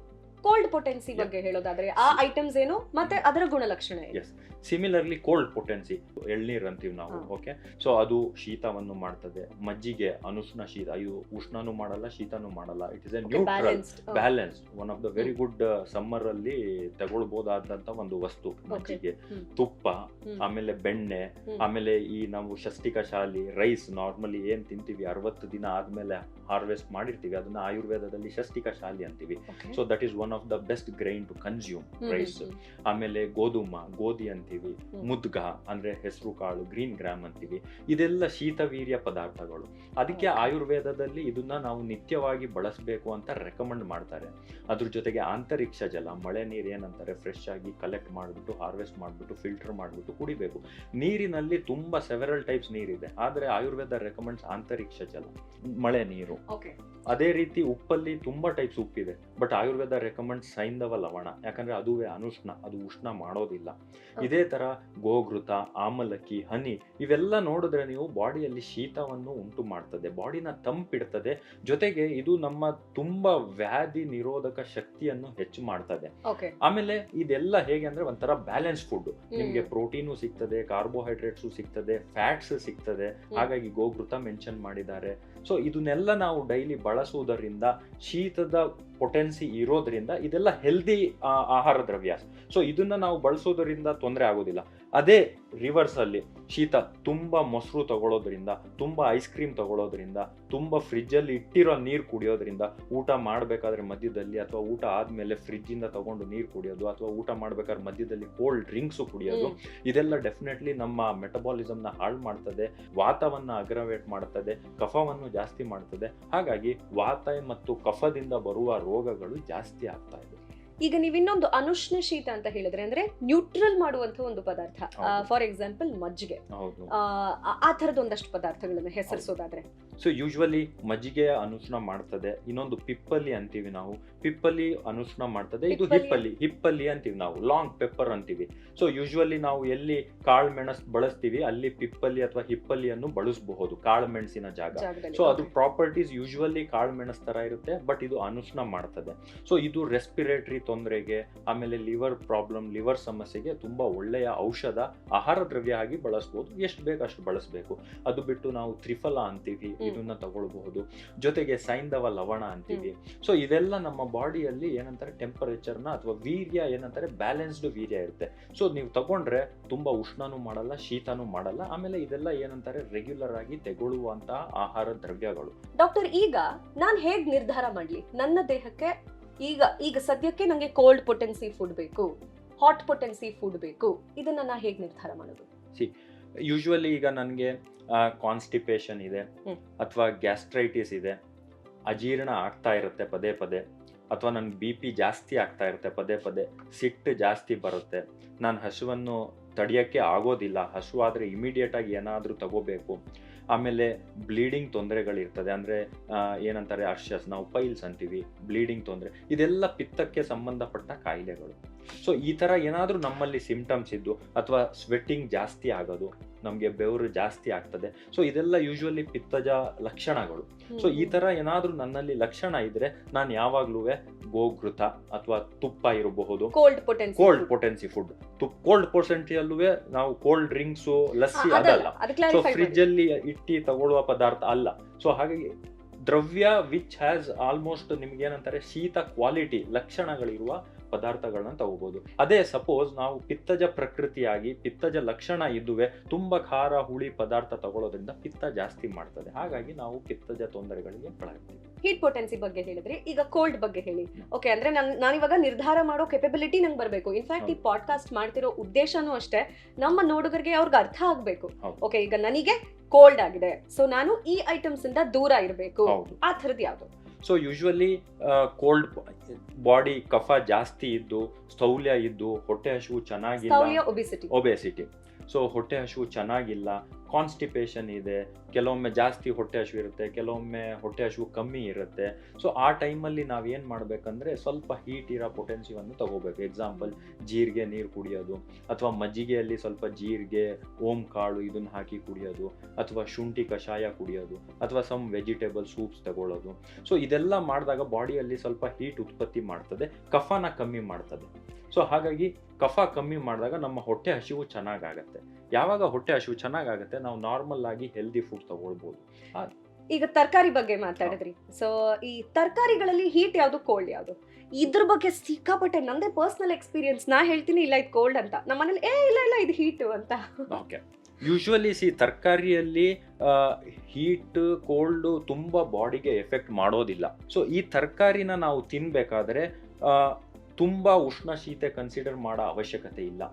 ಕೋಲ್ಡ್ ಪೊಟೆನ್ಸಿ ಬಗ್ಗೆ ಹೇಳೋದಾದ್ರೆ ಆ ಐಟಮ್ಸ್ ಏನು ಮತ್ತೆ ಅದರ ಗುಣಲಕ್ಷಣ Yes. ಸಿಮಿಲರ್ಲಿ ಕೋಲ್ಡ್ ಪೊಟೆನ್ಸಿ ಎಳ್ನೀರ್ ಅಂತೀವಿ ನಾವು ಓಕೆ ಸೊ ಅದು ಶೀತವನ್ನು ಮಾಡ್ತದೆ. ಮಜ್ಜಿಗೆ ಅನುಷ್ಣ ಶೀತ ಇದು ಉಷ್ಣನೂ ಮಾಡಲ್ಲ ಶೀತನೂ ಮಾಡಲ್ಲ. It is a neutral balance one of the very good summer ಅಲ್ಲಿ ತಗೊಳ್ಬಹುದಾದಂತ ಒಂದು ವಸ್ತು ಮಜ್ಜಿಗೆ. ತುಪ್ಪ ಆಮೇಲೆ ಬೆಣ್ಣೆ ಆಮೇಲೆ ಈ ನಾವು ಷಷ್ಟಿಕ ಶಾಲಿ ರೈಸ್ ನಾರ್ಮಲಿ ಏನ್ ತಿಂತೀವಿ ಅರವತ್ತು ದಿನ ಆದ್ಮೇಲೆ ಹಾರ್ವೆಸ್ಟ್ ಮಾಡಿರ್ತೀವಿ. ಅದನ್ನ ಆಯುರ್ವೇದದಲ್ಲಿ ಷಷ್ಟಿಕ ಶಾಲಿ ಅಂತೀವಿ. So that is one of the best grain to consume rice ಆಮೇಲೆ ಗೋಧುಮ ಗೋಧಿ ಅಂತೀವಿ. ಮುದ್ಗ ಅಂದ್ರೆ ಹೆಸರು ಕಾಳು ಗ್ರೀನ್ ಗ್ರಾಮ್ ಅಂತೀವಿ. ಇದೆಲ್ಲ ಶೀತವೀರ್ಯ ಪದಾರ್ಥಗಳು. ಅದಕ್ಕೆ. ಆಯುರ್ವೇದದಲ್ಲಿ ಇದನ್ನ ನಾವು ನಿತ್ಯವಾಗಿ ಬಳಸಬೇಕು ಅಂತ ರೆಕಮೆಂಡ್ ಮಾಡ್ತಾರೆ. ಅದ್ರ ಜೊತೆಗೆ ಅಂತರಿಕ್ಷ ಜಲ ಮಳೆ ನೀರು ಏನಂತಾರೆ ಫ್ರೆಶ್ ಆಗಿ ಕಲೆಕ್ಟ್ ಮಾಡಿಬಿಟ್ಟು ಹಾರ್ವೆಸ್ಟ್ ಮಾಡಿಬಿಟ್ಟು ಫಿಲ್ಟರ್ ಮಾಡಿಬಿಟ್ಟು ಕುಡಿಬೇಕು. ನೀರಿನಲ್ಲಿ ತುಂಬಾ ಸೆವೆರಲ್ ಟೈಪ್ಸ್ ನೀರಿದೆ. ಆದ್ರೆ ಆಯುರ್ವೇದ ರೆಕಮೆಂಡ್ಸ್ ಅಂತರಿಕ್ಷ ಜಲ ಮಳೆ ನೀರು. ಅದೇ ರೀತಿ ಉಪ್ಪಲ್ಲಿ ತುಂಬಾ ಟೈಪ್ಸ್ ಉಪ್ಪಿದೆ. ಬಟ್ ಆಯುರ್ವೇದ ರೆಕಮೆಂಡ್ ಸೈಂಧವ ಲವಣ. ಯಾಕಂದ್ರೆ ಅದುವೇ ಅನುಷ್ಣ ಅದು ಉಷ್ಣ ಮಾಡೋದಿಲ್ಲ. ಇದೇ ತರ ಗೋಘೃತ ಆಮಲಕ್ಕಿ ಹನಿ ಇವೆಲ್ಲ ನೋಡಿದ್ರೆ ನೀವು ಬಾಡಿಯಲ್ಲಿ ಶೀತವನ್ನು ಉಂಟು ಮಾಡ್ತದೆ. ಬಾಡಿನ ತಂಪಿಡ್ತದೆ. ಜೊತೆಗೆ ಇದು ನಮ್ಮ ತುಂಬಾ ವ್ಯಾಧಿ ನಿರೋಧಕ ಶಕ್ತಿಯನ್ನು ಹೆಚ್ಚು ಮಾಡ್ತದೆ. ಆಮೇಲೆ ಇದೆಲ್ಲ ಹೇಗೆ ಅಂದ್ರೆ ಒಂಥರ ಬ್ಯಾಲೆನ್ಸ್ ಫುಡ್. ನಿಮ್ಗೆ ಪ್ರೋಟೀನು ಸಿಗ್ತದೆ ಕಾರ್ಬೋಹೈಡ್ರೇಟ್ಸು ಸಿಗ್ತದೆ ಫ್ಯಾಟ್ಸ್ ಸಿಗ್ತದೆ. ಹಾಗಾಗಿ ಗೋಘೃತ ಮೆನ್ಷನ್ ಮಾಡಿದ್ದಾರೆ. ಸೊ ಇದನ್ನೆಲ್ಲ ನಾವು ಡೈಲಿ ಬಳಸುವುದರಿಂದ, ಶೀತದ ಪೊಟೆನ್ಸಿ ಇರೋದ್ರಿಂದ ಇದೆಲ್ಲ ಹೆಲ್ದಿ ಆಹಾರ ದ್ರವ್ಯ. ಸೊ ಇದನ್ನ ನಾವು ಬಳಸೋದ್ರಿಂದ ತೊಂದರೆ ಆಗೋದಿಲ್ಲ ಅದೇ ರಿವರ್ಸ್ ಅಲ್ಲಿ ಶೀತ ತುಂಬಾ ಮೊಸರು ತಗೊಳ್ಳೋದ್ರಿಂದ ತುಂಬಾ ಐಸ್ ಕ್ರೀಮ್ ತಗೊಳ್ಳೋದ್ರಿಂದ ತುಂಬಾ ಫ್ರಿಜ್ಜಲ್ಲಿ ಇಟ್ಟಿರೋ ನೀರು ಕುಡಿಯೋದ್ರಿಂದ ಊಟ ಮಾಡಬೇಕಾದ್ರೆ ಮಧ್ಯದಲ್ಲಿ ಅಥವಾ ಊಟ ಆದ್ಮೇಲೆ ಫ್ರಿಜ್ಜಿಂದ ಇಂದ ತಗೊಂಡು ನೀರು ಕುಡಿಯೋದು ಅಥವಾ ಊಟ ಮಾಡಬೇಕಾದ್ರೆ ಮಧ್ಯದಲ್ಲಿ ಕೋಲ್ಡ್ ಡ್ರಿಂಕ್ಸ್ ಕುಡಿಯೋದು ಇದೆಲ್ಲ ಡೆಫಿನೆಟ್ಲಿ ನಮ್ಮ ಮೆಟಬಾಲಿಸಮ್ನ ಹಾಳು ಮಾಡ್ತದೆ ವಾತವನ್ನು ಅಗ್ರವೇಟ್ ಮಾಡ್ತದೆ ಕಫವನ್ನು ಜಾಸ್ತಿ ಮಾಡ್ತದೆ. ಹಾಗಾಗಿ ವಾತ ಮತ್ತು ಕಫದಿಂದ ಬರುವ ರೋಗಗಳು ಜಾಸ್ತಿ ಆಗ್ತಾ ಇದೆ. ಈಗ ನೀವು ಇನ್ನೊಂದು ಅನುಷ್ಣ ಶೀತ ಅಂತ ಹೇಳಿದ್ರೆ ಅಂದ್ರೆ ನ್ಯೂಟ್ರಲ್ ಮಾಡುವಂತ ಒಂದು ಪದಾರ್ಥ. ಫಾರ್ ಎಕ್ಸಾಂಪಲ್ ಮಜ್ಜಿಗೆ. ಹೌದು. ಆ, ತರದ ಒಂದಷ್ಟು ಪದಾರ್ಥಗಳನ್ನು ಹೆಸರಿಸೋದಾದ್ರೆ. ಸೊ ಯೂಶ್ವಲಿ ಮಜ್ಜಿಗೆ ಅನುಷ್ಣ ಮಾಡ್ತದೆ. ಇನ್ನೊಂದು ಪಿಪ್ಪಲಿ ಅಂತೀವಿ ನಾವು. ಪಿಪ್ಪಲಿ ಅನುಷ್ಣ ಮಾಡ್ತದೆ. ಇದು ಹಿಪ್ಪಲ್ಲಿ. ಹಿಪ್ಪಲಿ ಹಿಪ್ಪಲಿ ಅಂತೀವಿ ನಾವು. ಲಾಂಗ್ ಪೆಪ್ಪರ್ ಅಂತೀವಿ. ಸೊ ಯೂಶ್ವಲಿ ನಾವು ಎಲ್ಲಿ ಕಾಳು ಮೆಣಸ್ ಬಳಸ್ತೀವಿ ಅಲ್ಲಿ ಪಿಪ್ಪಲಿ ಅಥವಾ ಹಿಪ್ಪಲಿಯನ್ನು ಬಳಸಬಹುದು. ಕಾಳು ಮೆಣಸಿನ ಜಾಗ. ಸೊ ಅದು ಪ್ರಾಪರ್ಟೀಸ್ ಯೂಶುವಲಿ ಕಾಳು ಮೆಣಸ್ ತರ ಇರುತ್ತೆ ಬಟ್ ಇದು ಅನುಷ್ಣ ಮಾಡ್ತದೆ. ಸೊ ಇದು ರೆಸ್ಪಿರೇಟರಿ ತೊಂದರೆಗೆ ಆಮೇಲೆ ಲಿವರ್ ಪ್ರಾಬ್ಲಮ್ ಲಿವರ್ ಸಮಸ್ಯೆಗೆ ತುಂಬಾ ಒಳ್ಳೆಯ ಔಷಧ ಆಹಾರ ದ್ರವ್ಯ ಆಗಿ ಬಳಸ್ಬೋದು. ಎಷ್ಟು ಬೇಕು ಅಷ್ಟು ಬಳಸಬೇಕು. ಅದು ಬಿಟ್ಟು ನಾವು ತ್ರಿಫಲ ಅಂತೀವಿ ಇದನ್ನ ತಗೊಳ್ಬಹುದು. ಜೊತೆಗೆ ಸೈಂಧವ ಲವಣ ಅಂತೀವಿ. ಸೊ ಇದೆಲ್ಲ ನಮ್ಮ ಬಾಡಿಯಲ್ಲಿ ಏನಂತಾರೆ ಟೆಂಪರೇಚರ್ನ ಅಥವಾ ವೀರ್ಯ ಏನಂತಾರೆ ಬ್ಯಾಲೆನ್ಸ್ಡ್ ವೀರ್ಯ ಇರುತ್ತೆ. ಸೊ ನೀವು ತಗೊಂಡ್ರೆ ತುಂಬಾ ಉಷ್ಣನೂ ಮಾಡಲ್ಲ ಶೀತನೂ ಮಾಡಲ್ಲ. ಆಮೇಲೆ ಇದೆಲ್ಲ ಏನಂತಾರೆ ರೆಗ್ಯುಲರ್ ಆಗಿ ತಗೊಳ್ಳುವಂತಹ ಆಹಾರ ದ್ರವ್ಯಗಳು. ಡಾಕ್ಟರ್ ಈಗ ನಾನು ಹೇಗ್ ನಿರ್ಧಾರ ಮಾಡ್ಲಿ? ನನ್ನ ದೇಹಕ್ಕೆ ಈಗ ಈಗ ಸದ್ಯಕ್ಕೆ ನನಗೆ ಕೋಲ್ಡ್ ಪೊಟೆನ್ಸಿ ಫುಡ್ ಬೇಕು ಹಾಟ್ ಪೊಟೆನ್ಸಿ ಫುಡ್ ಬೇಕು. ಇದನ್ನ ನಾ ಹೇಗೆ ನಿರ್ಧಾರ ಮಾಡೋದು? ಯೂಶುವಲಿ ಈಗ ನನಗೆ ಕಾನ್ಸ್ಟಿಪೇಷನ್ ಇದೆ ಅಥವಾ ಗ್ಯಾಸ್ಟ್ರೈಟಿಸ್ ಇದೆ ಅಜೀರ್ಣ ಆಗ್ತಾ ಇರುತ್ತೆ ಪದೇ ಪದೇ ಅಥವಾ ನನ್ನ ಬಿ ಪಿ ಜಾಸ್ತಿ ಆಗ್ತಾ ಇರುತ್ತೆ ಪದೇ ಪದೇ ಸಿಟ್ಟು ಜಾಸ್ತಿ ಬರುತ್ತೆ. ನಾನು ಹಸುವನ್ನು ತಡೆಯೋಕ್ಕೆ ಆಗೋದಿಲ್ಲ ಹಸು ಆದರೆ ಇಮಿಡಿಯೇಟ್ ಆಗಿ ಏನಾದರೂ ತಗೋಬೇಕು. ಆಮೇಲೆ ಬ್ಲೀಡಿಂಗ್ ತೊಂದರೆಗಳಿರ್ತದೆ. ಅಂದರೆ ಏನಂತಾರೆ ಅರ್ಷಸ್ ನಾವು ಪೈಲ್ಸ್ ಅಂತೀವಿ ಬ್ಲೀಡಿಂಗ್ ತೊಂದರೆ. ಇದೆಲ್ಲ ಪಿತ್ತಕ್ಕೆ ಸಂಬಂಧಪಟ್ಟ ಕಾಯಿಲೆಗಳು. ಸೊ ಈ ಥರ ಏನಾದರೂ ನಮ್ಮಲ್ಲಿ ಸಿಂಪ್ಟಮ್ಸ್ ಇದ್ದು, ಅಥವಾ ಸ್ವೆಟ್ಟಿಂಗ್ ಜಾಸ್ತಿ ಆಗೋದು ನಮಗೆ ಬೆವರು ಜಾಸ್ತಿ ಆಗ್ತದೆ. ಸೊ ಇದೆಲ್ಲ ಯೂಶ್ವಲಿ ಪಿತ್ತಜ ಲಕ್ಷಣಗಳು. ಸೊ ಈ ತರ ಏನಾದ್ರೂ ನನ್ನಲ್ಲಿ ಲಕ್ಷಣ ಇದ್ರೆ ನಾನು ಯಾವಾಗ್ಲೂ ಗೋಘೃತ ಅಥವಾ ತುಪ್ಪ ಇರಬಹುದು. Cold potency cold potency food cold ಪೊಟೆನ್ಸಿಯಲ್ಲೂ ನಾವು ಕೋಲ್ಡ್ ಡ್ರಿಂಕ್ಸು ಲಸ್ಸಿ ಅದಲ್ಲ ಅದು ಸೊ ಫ್ರಿಡ್ಜ್ ಫ್ರಿಜ್ ಅಲ್ಲಿ ಇಟ್ಟಿ ತಗೊಳ್ಳುವ ಪದಾರ್ಥ ಅಲ್ಲ. ಸೊ ಹಾಗಾಗಿ ದ್ರವ್ಯ ವಿಚ್ ಹ್ಯಾಸ್ ಆಲ್ಮೋಸ್ಟ್ ನಿಮ್ಗೆ ಏನಂತಾರೆ ಶೀತ ಕ್ವಾಲಿಟಿ ಲಕ್ಷಣಗಳಿರುವ ಪದಾರ್ಥಗಳನ್ನ ತಗೋಬಹುದು ಅದೇ ಸಪೋಸ್ ನಾವು ಪಿತ್ತಜ ಪ್ರಕೃತಿಯಾಗಿ ಪಿತ್ತಜ ಲಕ್ಷಣ ಇದ್ದುವೆ ತುಂಬಾ ಖಾರ ಹುಳಿ ಪದಾರ್ಥ ತಗೊಳ್ಳೋದ್ರಿಂದ ಪಿತ್ತ ಜಾಸ್ತಿ ಮಾಡ್ತದೆ. ಹಾಗಾಗಿ ನಾವು ಪಿತ್ತಜ ತೊಂದರೆಗಳಿಗೆ ಒಳಗಾಗ್ತೀವಿ. ಹೀಟ್ ಪೊಟೆನ್ಸಿ ಬಗ್ಗೆ ಹೇಳಿದ್ರೆ ಈಗ ಕೋಲ್ಡ್ ಬಗ್ಗೆ ಹೇಳಿ. ಓಕೆ ಅಂದ್ರೆ ನಾನು ಇವಾಗ ನಿರ್ಧಾರ ಮಾಡೋ ಕೆಪಬಿಲಿಟಿ ನಂಗೆ ಬರಬೇಕು. ಇನ್ಫ್ಯಾಕ್ಟ್ ಈ ಪಾಡ್ಕಾಸ್ಟ್ ಮಾಡ್ತಿರೋ ಉದ್ದೇಶನೂ ಅಷ್ಟೇ ನಮ್ಮ ನೋಡುಗರಿಗೆ ಅವ್ರಿಗೆ ಅರ್ಥ ಆಗ್ಬೇಕು. ಓಕೆ ಈಗ ನನಗೆ ಕೋಲ್ಡ್ ಆಗಿದೆ. ಸೊ ನಾನು ಈ ಐಟಮ್ಸ್ ಇಂದ ದೂರ ಇರಬೇಕು. ಆ ಥರದ್ದು ಯಾವುದು? ಸೊ ಯೂಶ್ವಲಿ ಕೋಲ್ಡ್ ಬಾಡಿ ಕಫ ಜಾಸ್ತಿ ಇದ್ದು ಸ್ಥೌಲ್ಯ ಇದ್ದು ಹೊಟ್ಟೆ ಹಸಿವು ಚೆನ್ನಾಗಿಲ್ಲ. ಒಬೆಸಿಟಿ ಸೊ ಹೊಟ್ಟೆ ಹಸಿವು ಚೆನ್ನಾಗಿಲ್ಲ. ಕಾನ್ಸ್ಟಿಪೇಷನ್ ಇದೆ, ಕೆಲವೊಮ್ಮೆ ಜಾಸ್ತಿ ಹೊಟ್ಟೆ ಹಸಿವು ಇರುತ್ತೆ, ಕೆಲವೊಮ್ಮೆ ಹೊಟ್ಟೆ ಹಸಿವು ಕಮ್ಮಿ ಇರುತ್ತೆ. ಸೊ ಆ ಟೈಮಲ್ಲಿ ನಾವೇನು ಮಾಡಬೇಕಂದ್ರೆ ಸ್ವಲ್ಪ ಹೀಟ್ ಇರೋ ಪೊಟೆನ್ಸಿವನ್ನು ತಗೋಬೇಕು. ಎಕ್ಸಾಂಪಲ್ ಜೀರಿಗೆ ನೀರು ಕುಡಿಯೋದು, ಅಥವಾ ಮಜ್ಜಿಗೆಯಲ್ಲಿ ಸ್ವಲ್ಪ ಜೀರಿಗೆ ಓಂ ಕಾಳು ಇದನ್ನು ಹಾಕಿ ಕುಡಿಯೋದು, ಅಥವಾ ಶುಂಠಿ ಕಷಾಯ ಕುಡಿಯೋದು, ಅಥವಾ ಸಮ್ ವೆಜಿಟೇಬಲ್ ಸೂಪ್ಸ್ ತಗೊಳ್ಳೋದು. ಸೊ ಇದೆಲ್ಲ ಮಾಡಿದಾಗ ಬಾಡಿಯಲ್ಲಿ ಸ್ವಲ್ಪ ಹೀಟ್ ಉತ್ಪತ್ತಿ ಮಾಡ್ತದೆ, ಕಫನ ಕಮ್ಮಿ ಮಾಡ್ತದೆ. ಸೊ ಹಾಗಾಗಿ ಕಫ ಕಮ್ಮಿ ಮಾಡಿದಾಗ ನಮ್ಮ ಹೊಟ್ಟೆ ಹಸಿವು ಚೆನ್ನಾಗಾಗತ್ತೆ. ಯಾವಾಗ ಹೊಟ್ಟೆ ಹಸಿವು ಚೆನ್ನಾಗಾಗತ್ತೆ? ನಾವು ನಾರ್ಮಲ್ ಆಗಿ ಹೆಲ್ದಿ ಫುಡ್ ತಗೊಳ್ಬೋದು. ಈಗ ತರಕಾರಿ ಬಗ್ಗೆ ಮಾತಾಡಿದ್ರಿ. ಸೊ ಈ ತರಕಾರಿಗಳಲ್ಲಿ ಹೀಟ್ ಯಾವುದು ಕೋಲ್ಡ್ ಯಾವುದು? ಇದ್ರ ಬಗ್ಗೆ ಸಿಕ್ಕಾಪಟ್ಟೆ ನಂದೇ ಪರ್ಸನಲ್ ಎಕ್ಸ್ಪೀರಿಯನ್ಸ್ ನಾ ಹೇಳ್ತೀನಿ ಇಲ್ಲ ಇದು ಕೋಲ್ಡ್ ಅಂತ. ನಮ್ಮ ಮನೇಲಿ ಏ ಇಲ್ಲ ಇಲ್ಲ ಇದು ಹೀಟ್ ಅಂತ. ಓಕೆ ಯೂಶ್ವಲಿ ಸಿ ತರಕಾರಿಯಲ್ಲಿ ಹೀಟ್ ಕೋಲ್ಡು ತುಂಬ ಬಾಡಿಗೆ ಎಫೆಕ್ಟ್ ಮಾಡೋದಿಲ್ಲ. ಸೊ ಈ ತರಕಾರಿನ ನಾವು ತಿನ್ಬೇಕಾದ್ರೆ ಆ, ತುಂಬಾ ಉಷ್ಣ ಶೀತೆ ಕನ್ಸಿಡರ್ ಮಾಡೋ ಅವಶ್ಯಕತೆ ಇಲ್ಲ.